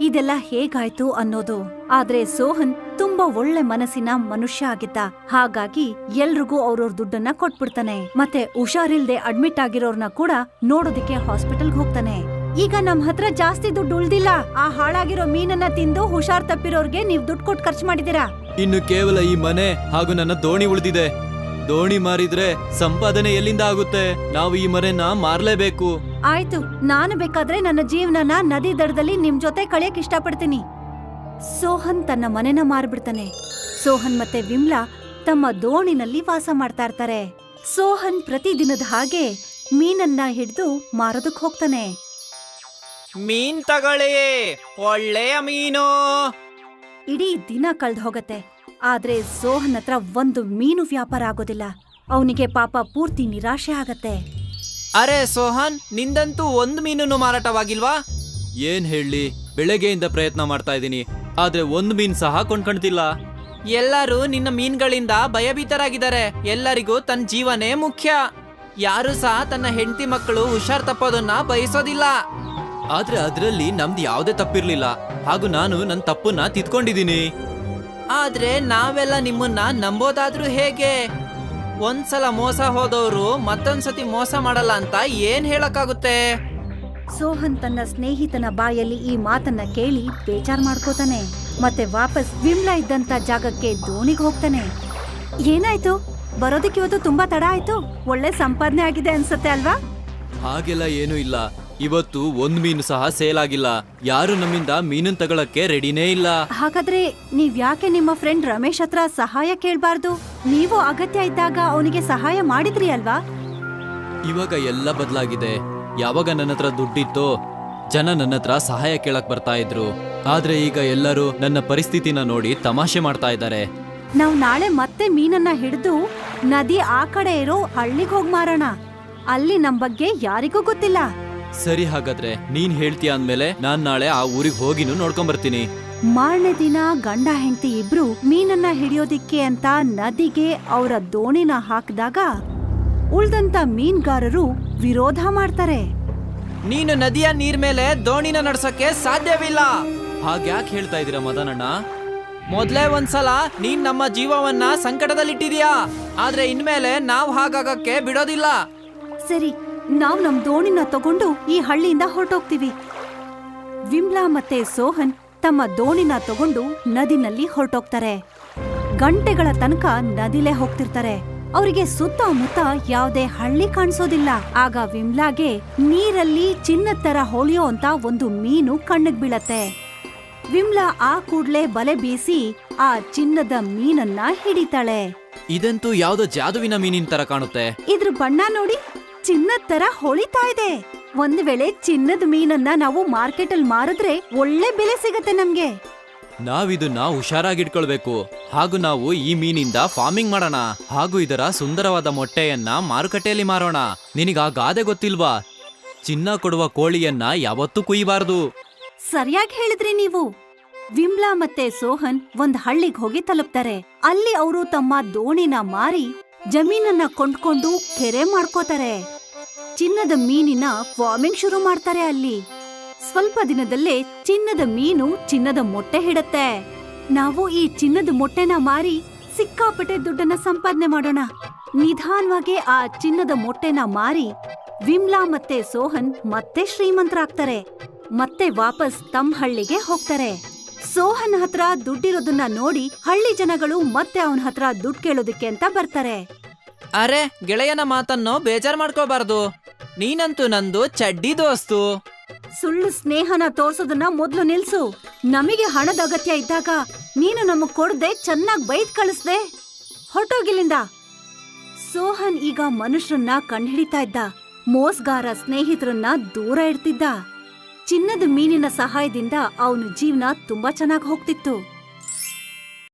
ಇದೆಲ್ಲ ಹೇಗಾಯ್ತು ಅನ್ನೋದು. ಆದ್ರೆ ಸೋಹನ್ ತುಂಬಾ ಒಳ್ಳೆ ಮನಸ್ಸಿನ ಮನುಷ್ಯ ಆಗಿದ್ದ. ಹಾಗಾಗಿ ಎಲ್ರಿಗೂ ಅವ್ರವ್ರ ದುಡ್ಡನ್ನ ಕೊಟ್ಬಿಡ್ತಾನೆ. ಮತ್ತೆ ಹುಷಾರಿಲ್ದೆ ಅಡ್ಮಿಟ್ ಆಗಿರೋರ್ನ ಕೂಡ ನೋಡೋದಿಕ್ಕೆ ಹಾಸ್ಪಿಟಲ್ಗೆ ಹೋಗ್ತಾನೆ. ಈಗ ನಮ್ ಹತ್ರ ಜಾಸ್ತಿ ದುಡ್ಡು ಉಳ್ದಿಲ್ಲ. ಆ ಹಾಳಾಗಿರೋ ಮೀನನ್ನ ತಿಂದು ಹುಷಾರ್ ತಪ್ಪಿರೋರ್ಗೆ ನೀವ್ ದುಡ್ಡು ಕೊಟ್ಟು ಖರ್ಚು ಮಾಡಿದೀರಾ? ಇನ್ನು ಕೇವಲ ಈ ಮನೆ ಹಾಗೂ ನನ್ನ ದೋಣಿ ಉಳಿದಿದೆ. ದೋಣಿ ಮಾರಿದ್ರೆ ಸಂಪಾದನೆ ಎಲ್ಲಿಂದ ಆಗುತ್ತೆ? ನಾವು ಈ ಮನೆನ ಮಾರ್ಲೇಬೇಕು. ಆಯ್ತು ನಾನು ಬೇಕಾದ್ರೆ ನನ್ನ ಜೀವನನ ನದಿ ದಡದಲ್ಲಿ ನಿಮ್ ಜೊತೆ ಕಳಿಯಕ್ ಇಷ್ಟಪಡ್ತೀನಿ. ಸೋಹನ್ ತನ್ನ ಮನೆನ ಮಾರ್ಬಿಡ್ತಾನೆ. ಸೋಹನ್ ಮತ್ತೆ ವಿಮ್ಲಾ ತಮ್ಮ ದೋಣಿನಲ್ಲಿ ವಾಸ ಮಾಡ್ತಾ ಇರ್ತಾರೆ. ಸೋಹನ್ ಪ್ರತಿದಿನದ ಹಾಗೆ ಮೀನನ್ನ ಹಿಡಿದು ಮಾರೋದಕ್ ಹೋಗ್ತಾನೆ. ಮೀನ್ ತಗೊಳ್ಳಿ ಒಳ್ಳೆಯ ಮೀನು. ಇಡೀ ದಿನ ಕಳೆದು ಹೋಗತ್ತೆ. ಆದ್ರೆ ಸೋಹನ್ ಹತ್ರ ಒಂದು ಮೀನು ವ್ಯಾಪಾರ ಆಗೋದಿಲ್ಲ. ಅವನಿಗೆ ಪಾಪ ಪೂರ್ತಿ ನಿರಾಶೆ ಆಗತ್ತೆ. ಅರೆ ಸೋಹನ್ ನಿಂದಂತೂ ಒಂದು ಮೀನನ್ನು ಮಾರಾಟವಾಗಿಲ್ವಾ? ಏನ್ ಹೇಳಿ? ಬೆಳಗ್ಗೆಯಿಂದ ಪ್ರಯತ್ನ ಮಾಡ್ತಾ ಇದ್ದೀನಿ. ಆದ್ರೆ ಒಂದು ಮೀನ್ ಸಹ ಕೊಂಡ್ಕೊಳ್ತಿಲ್ಲ ಎಲ್ಲರೂ ನಿನ್ನ ಮೀನ್ಗಳಿಂದ ಭಯಭೀತರಾಗಿದ್ದಾರೆ. ಎಲ್ಲರಿಗೂ ತನ್ನ ಜೀವನೇ ಮುಖ್ಯ. ಯಾರು ಸಹ ತನ್ನ ಹೆಂಡತಿ ಮಕ್ಕಳು ಹುಷಾರ್ ತಪ್ಪೋದನ್ನ ಬಯಸೋದಿಲ್ಲ. ಆದ್ರೆ ಅದ್ರಲ್ಲಿ ನಮ್ದು ಯಾವುದೇ ತಪ್ಪಿರ್ಲಿಲ್ಲ. ಹಾಗೂ ನಾನು ನನ್ನ ತಪ್ಪನ್ನ ತಿದ್ಕೊಂಡಿದ್ದೀನಿ. ಆದ್ರೆ ನಾವೆಲ್ಲ ನಿಮ್ಮನ್ನ ನಂಬೋದಾದ್ರೂ ಹೇಗೆ? ಒಂದ್ಸಲ ಮೋಸ ಹೋದವರು ಮತ್ತೊಂದ್ಸತಿ ಮೋಸ ಮಾಡಲ್ಲ ಅಂತ ಏನ್ ಹೇಳಕ್ಕಾಗುತ್ತೆ? ಸೋಹನ್ ತನ್ನ ಸ್ನೇಹಿತನ ಬಾಯಲ್ಲಿ ಈ ಮಾತನ್ನ ಕೇಳಿ ಬೇಜಾರ್ ಮಾಡ್ಕೋತಾನೆ. ಮತ್ತೆ ವಾಪಸ್ ವಿಮ್ಲಾ ಇದ್ದಂತ ಜಾಗಕ್ಕೆ ದೋಣಿಗೆ ಹೋಗ್ತಾನೆ. ಏನಾಯ್ತು? ಬರೋದಕ್ಕೆ ಇವತ್ತು ತುಂಬಾ ತಡ ಆಯ್ತು. ಒಳ್ಳೆ ಸಂಪಾದನೆ ಆಗಿದೆ ಅನ್ಸುತ್ತೆ ಅಲ್ವಾ? ಹಾಗೆಲ್ಲ ಏನೂ ಇಲ್ಲ. ಇವತ್ತು ಒಂದ್ ಮೀನು ಸಹ ಸೇಲ್ ಆಗಿಲ್ಲ. ಯಾರು ನಮ್ಮಿಂದ ಮೀನನ್ ತಗೊಳಕ್ಕೆ ರೆಡಿನೇ ಇಲ್ಲ. ಹಾಗಾದ್ರೆ ನೀವ್ ಯಾಕೆ ನಿಮ್ಮ ಫ್ರೆಂಡ್ ರಮೇಶ್ ಹತ್ರ ಸಹಾಯ ಕೇಳ್ಬಾರ್ದು? ನೀವು ಅಗತ್ಯ ಇದ್ದಾಗ ಅವನಿಗೆ ಸಹಾಯ ಮಾಡಿದ್ರಿ ಅಲ್ವಾ? ಇವಾಗ ಎಲ್ಲ ಬದಲಾಗಿದೆ. ಯಾವಾಗ ನನ್ನ ಹತ್ರ ದುಡ್ಡಿತ್ತೋ ಜನ ನನ್ನ ಹತ್ರ ಸಹಾಯ ಕೇಳಕ್ ಬರ್ತಾ ಇದ್ರು. ಆದ್ರೆ ಈಗ ಎಲ್ಲರೂ ನನ್ನ ಪರಿಸ್ಥಿತಿನ ನೋಡಿ ತಮಾಷೆ ಮಾಡ್ತಾ ಇದ್ದಾರೆ. ನಾವು ನಾಳೆ ಮತ್ತೆ ಮೀನನ್ನ ಹಿಡಿದು ನದಿ ಆ ಕಡೆ ಇರೋ ಹಳ್ಳಿಗೆ ಹೋಗಿ ಮಾರೋಣ. ಅಲ್ಲಿ ನಮ್ ಬಗ್ಗೆ ಯಾರಿಗೂ ಗೊತ್ತಿಲ್ಲ. ಸರಿ ಹಾಗಾದ್ರೆ ನೀನ್ ಹೇಳ್ತೀಯ ಅಂದ್ಮೇಲೆ ನಾನ್ ನಾಳೆ ಆ ಊರಿಗೆ ಹೋಗಿನೂ ನೋಡ್ಕೊಂಬರ್ತೀನಿ ಬರ್ತೀನಿ. ಮಾರನೇ ದಿನ ಗಂಡ ಹೆಂಡತಿ ಇಬ್ರು ಮೀನನ್ನ ಹಿಡಿಯೋದಿಕ್ಕೆ ಅಂತ ನದಿಗೆ ಅವರ ದೋಣಿನ ಹಾಕಿದಾಗ ಉಳ್ದಂತ ಮೀನ್ಗಾರರು ವಿರೋಧ ಮಾಡ್ತಾರೆ. ನೀನು ನದಿಯ ನೀರ್ ಮೇಲೆ ದೋಣಿನ ನಡ್ಸಕ್ಕೆ ಸಾಧ್ಯವಿಲ್ಲ. ಹಾಗ್ಯಾಕ್ ಹೇಳ್ತಾ ಇದೀರ ಮದನಣ್ಣ? ಮೊದ್ಲೇ ಒಂದ್ಸಲ ನೀನ್ ನಮ್ಮ ಜೀವವನ್ನ ಸಂಕಟದಲ್ಲಿಟ್ಟಿದೀಯಾ. ಆದ್ರೆ ಇನ್ಮೇಲೆ ನಾವ್ ಹಾಗಾಗಕ್ಕೆ ಬಿಡೋದಿಲ್ಲ. ಸರಿ ನಾವ್ ನಮ್ ದೋಣಿನ ತಗೊಂಡು ಈ ಹಳ್ಳಿಯಿಂದ ಹೊರಟೋಗ್ತೀವಿ. ವಿಮ್ಲಾ ಮತ್ತೆ ಸೋಹನ್ ತಮ್ಮ ದೋಣಿನ ತಗೊಂಡು ನದಿನಲ್ಲಿ ಹೊರಟೋಗ್ತಾರೆ. ಗಂಟೆಗಳ ತನಕ ನದಿಲೇ ಹೋಗ್ತಿರ್ತಾರೆ. ಅವರಿಗೆ ಸುತ್ತಮುತ್ತ ಯಾವುದೇ ಹಳ್ಳಿ ಕಾಣಿಸೋದಿಲ್ಲ. ಆಗ ವಿಮ್ಲಾಗೆ ನೀರಲ್ಲಿ ಚಿನ್ನದ ತರ ಹೊಳೆಯೋ ಅಂತ ಒಂದು ಮೀನು ಕಣ್ಣಿಗೆ ಬೀಳತ್ತೆ. ವಿಮ್ಲಾ ಆ ಕೂಡ್ಲೆ ಬಲೆ ಬೀಸಿ ಆ ಚಿನ್ನದ ಮೀನನ್ನ ಹಿಡಿತಾಳೆ. ಇದಂತೂ ಯಾವ್ದೋ ಜಾದುವಿನ ಮೀನಿನ ತರ ಕಾಣುತ್ತೆ. ಇದ್ರ ಬಣ್ಣ ನೋಡಿ. ಚಿನ್ನದ ತರ ಹೊಳಿತಾ ಇದೆ. ಒಂದ್ ವೇಳೆ ಚಿನ್ನದ ಮೀನನ್ನ ನಾವು ಮಾರ್ಕೆಟ್ ಅಲ್ಲಿ ಮಾರಿದ್ರೆ ಒಳ್ಳೆ ಬೆಲೆ ಸಿಗತ್ತೆ ನಮ್ಗೆ. ನಾವಿದನ್ನ ಹುಷಾರಾಗಿಟ್ಕೊಳ್ಬೇಕು. ಹಾಗೂ ನಾವು ಈ ಮೀನಿಂದ ಫಾರ್ಮಿಂಗ್ ಮಾಡೋಣ. ಹಾಗೂ ಇದರ ಸುಂದರವಾದ ಮೊಟ್ಟೆಯನ್ನ ಮಾರುಕಟ್ಟೆಯಲ್ಲಿ ಮಾರೋಣ. ನಿನಗ ಆ ಗಾದೆ ಗೊತ್ತಿಲ್ವಾ? ಚಿನ್ನ ಕೊಡುವ ಕೋಳಿಯನ್ನ ಯಾವತ್ತೂ ಕುಯ್ಯಬಾರದು ಸರಿಯಾಗಿ ಹೇಳಿದ್ರಿ ನೀವು. ವಿಮ್ಲಾ ಮತ್ತೆ ಸೋಹನ್ ಒಂದ್ ಹಳ್ಳಿಗ್ ಹೋಗಿ ತಲುಪ್ತಾರೆ. ಅಲ್ಲಿ ಅವರು ತಮ್ಮ ದೋಣಿನ ಮಾರಿ ಜಮೀನನ್ನ ಕೊಂಡ್ಕೊಂಡು ಕೆರೆ ಮಾಡ್ಕೋತಾರೆ. ಚಿನ್ನದ ಮೀನಿನ ಫಾರ್ಮಿಂಗ್ ಶುರು ಮಾಡ್ತಾರೆ ಅಲ್ಲಿ. ಸ್ವಲ್ಪ ದಿನದಲ್ಲೇ ಚಿನ್ನದ ಮೀನು ಚಿನ್ನದ ಮೊಟ್ಟೆ ಹಿಡತ್ತೆ. ನಾವು ಈ ಚಿನ್ನದ ಮೊಟ್ಟೆನ ಮಾರಿ ಸಿಕ್ಕಾಪಟ್ಟೆ ದುಡ್ಡನ್ನ ಸಂಪಾದನೆ ಮಾಡೋಣ. ನಿಧಾನವಾಗಿ ಆ ಚಿನ್ನದ ಮೊಟ್ಟೆನ ಮಾರಿ ವಿಮ್ಲಾ ಮತ್ತೆ ಸೋಹನ್ ಮತ್ತೆ ಶ್ರೀಮಂತರಾಗ್ತಾರೆ. ಮತ್ತೆ ವಾಪಸ್ ತಮ್ಮ ಹಳ್ಳಿಗೆ ಹೋಗ್ತಾರೆ. ಸೋಹನ್ ಹತ್ರ ದುಡ್ಡಿರೋದನ್ನ ನೋಡಿ ಹಳ್ಳಿ ಜನಗಳು ಮತ್ತೆ ಅವನ ಹತ್ರ ದುಡ್ಡು ಕೇಳೋದಕ್ಕೆ ಅಂತ ಬರ್ತಾರೆ. ಅರೆ, ಗೆಳೆಯನ ಮಾತನ್ನು ಬೇಜಾರ್ ಮಾಡ್ಕೋಬಾರ್ದು ನೀನಂತೂ ನಂದು ಚಡ್ಡಿ ದೋಸ್ತು. ಸುಳ್ಳು ಸ್ನೇಹನ ತೋರ್ಸೋದನ್ನ ಮೊದ್ಲು ನಿಲ್ಸು. ನಮಗೆ ಹಣದ ಅಗತ್ಯ ಇದ್ದಾಗ ನೀನು ನಮಗ್ ಕೊಡದೆ ಚೆನ್ನಾಗ್ ಬೈದ್ ಕಳಿಸ್ದೆ. ಹೊರಟೋಗಿಲ್ಲಿಂದ. ಸೋಹನ್ ಈಗ ಮನುಷ್ಯರನ್ನ ಕಂಡ್ಹಿಡಿತಾ ಇದ್ದ. ಮೋಸ್ಗಾರ ಸ್ನೇಹಿತರನ್ನ ದೂರ ಇಡ್ತಿದ್ದ. ಚಿನ್ನದ ಮೀನಿನ ಸಹಾಯದಿಂದ ಅವನ ಜೀವನ ತುಂಬಾ ಚೆನ್ನಾಗ್ ಹೋಗ್ತಿತ್ತು.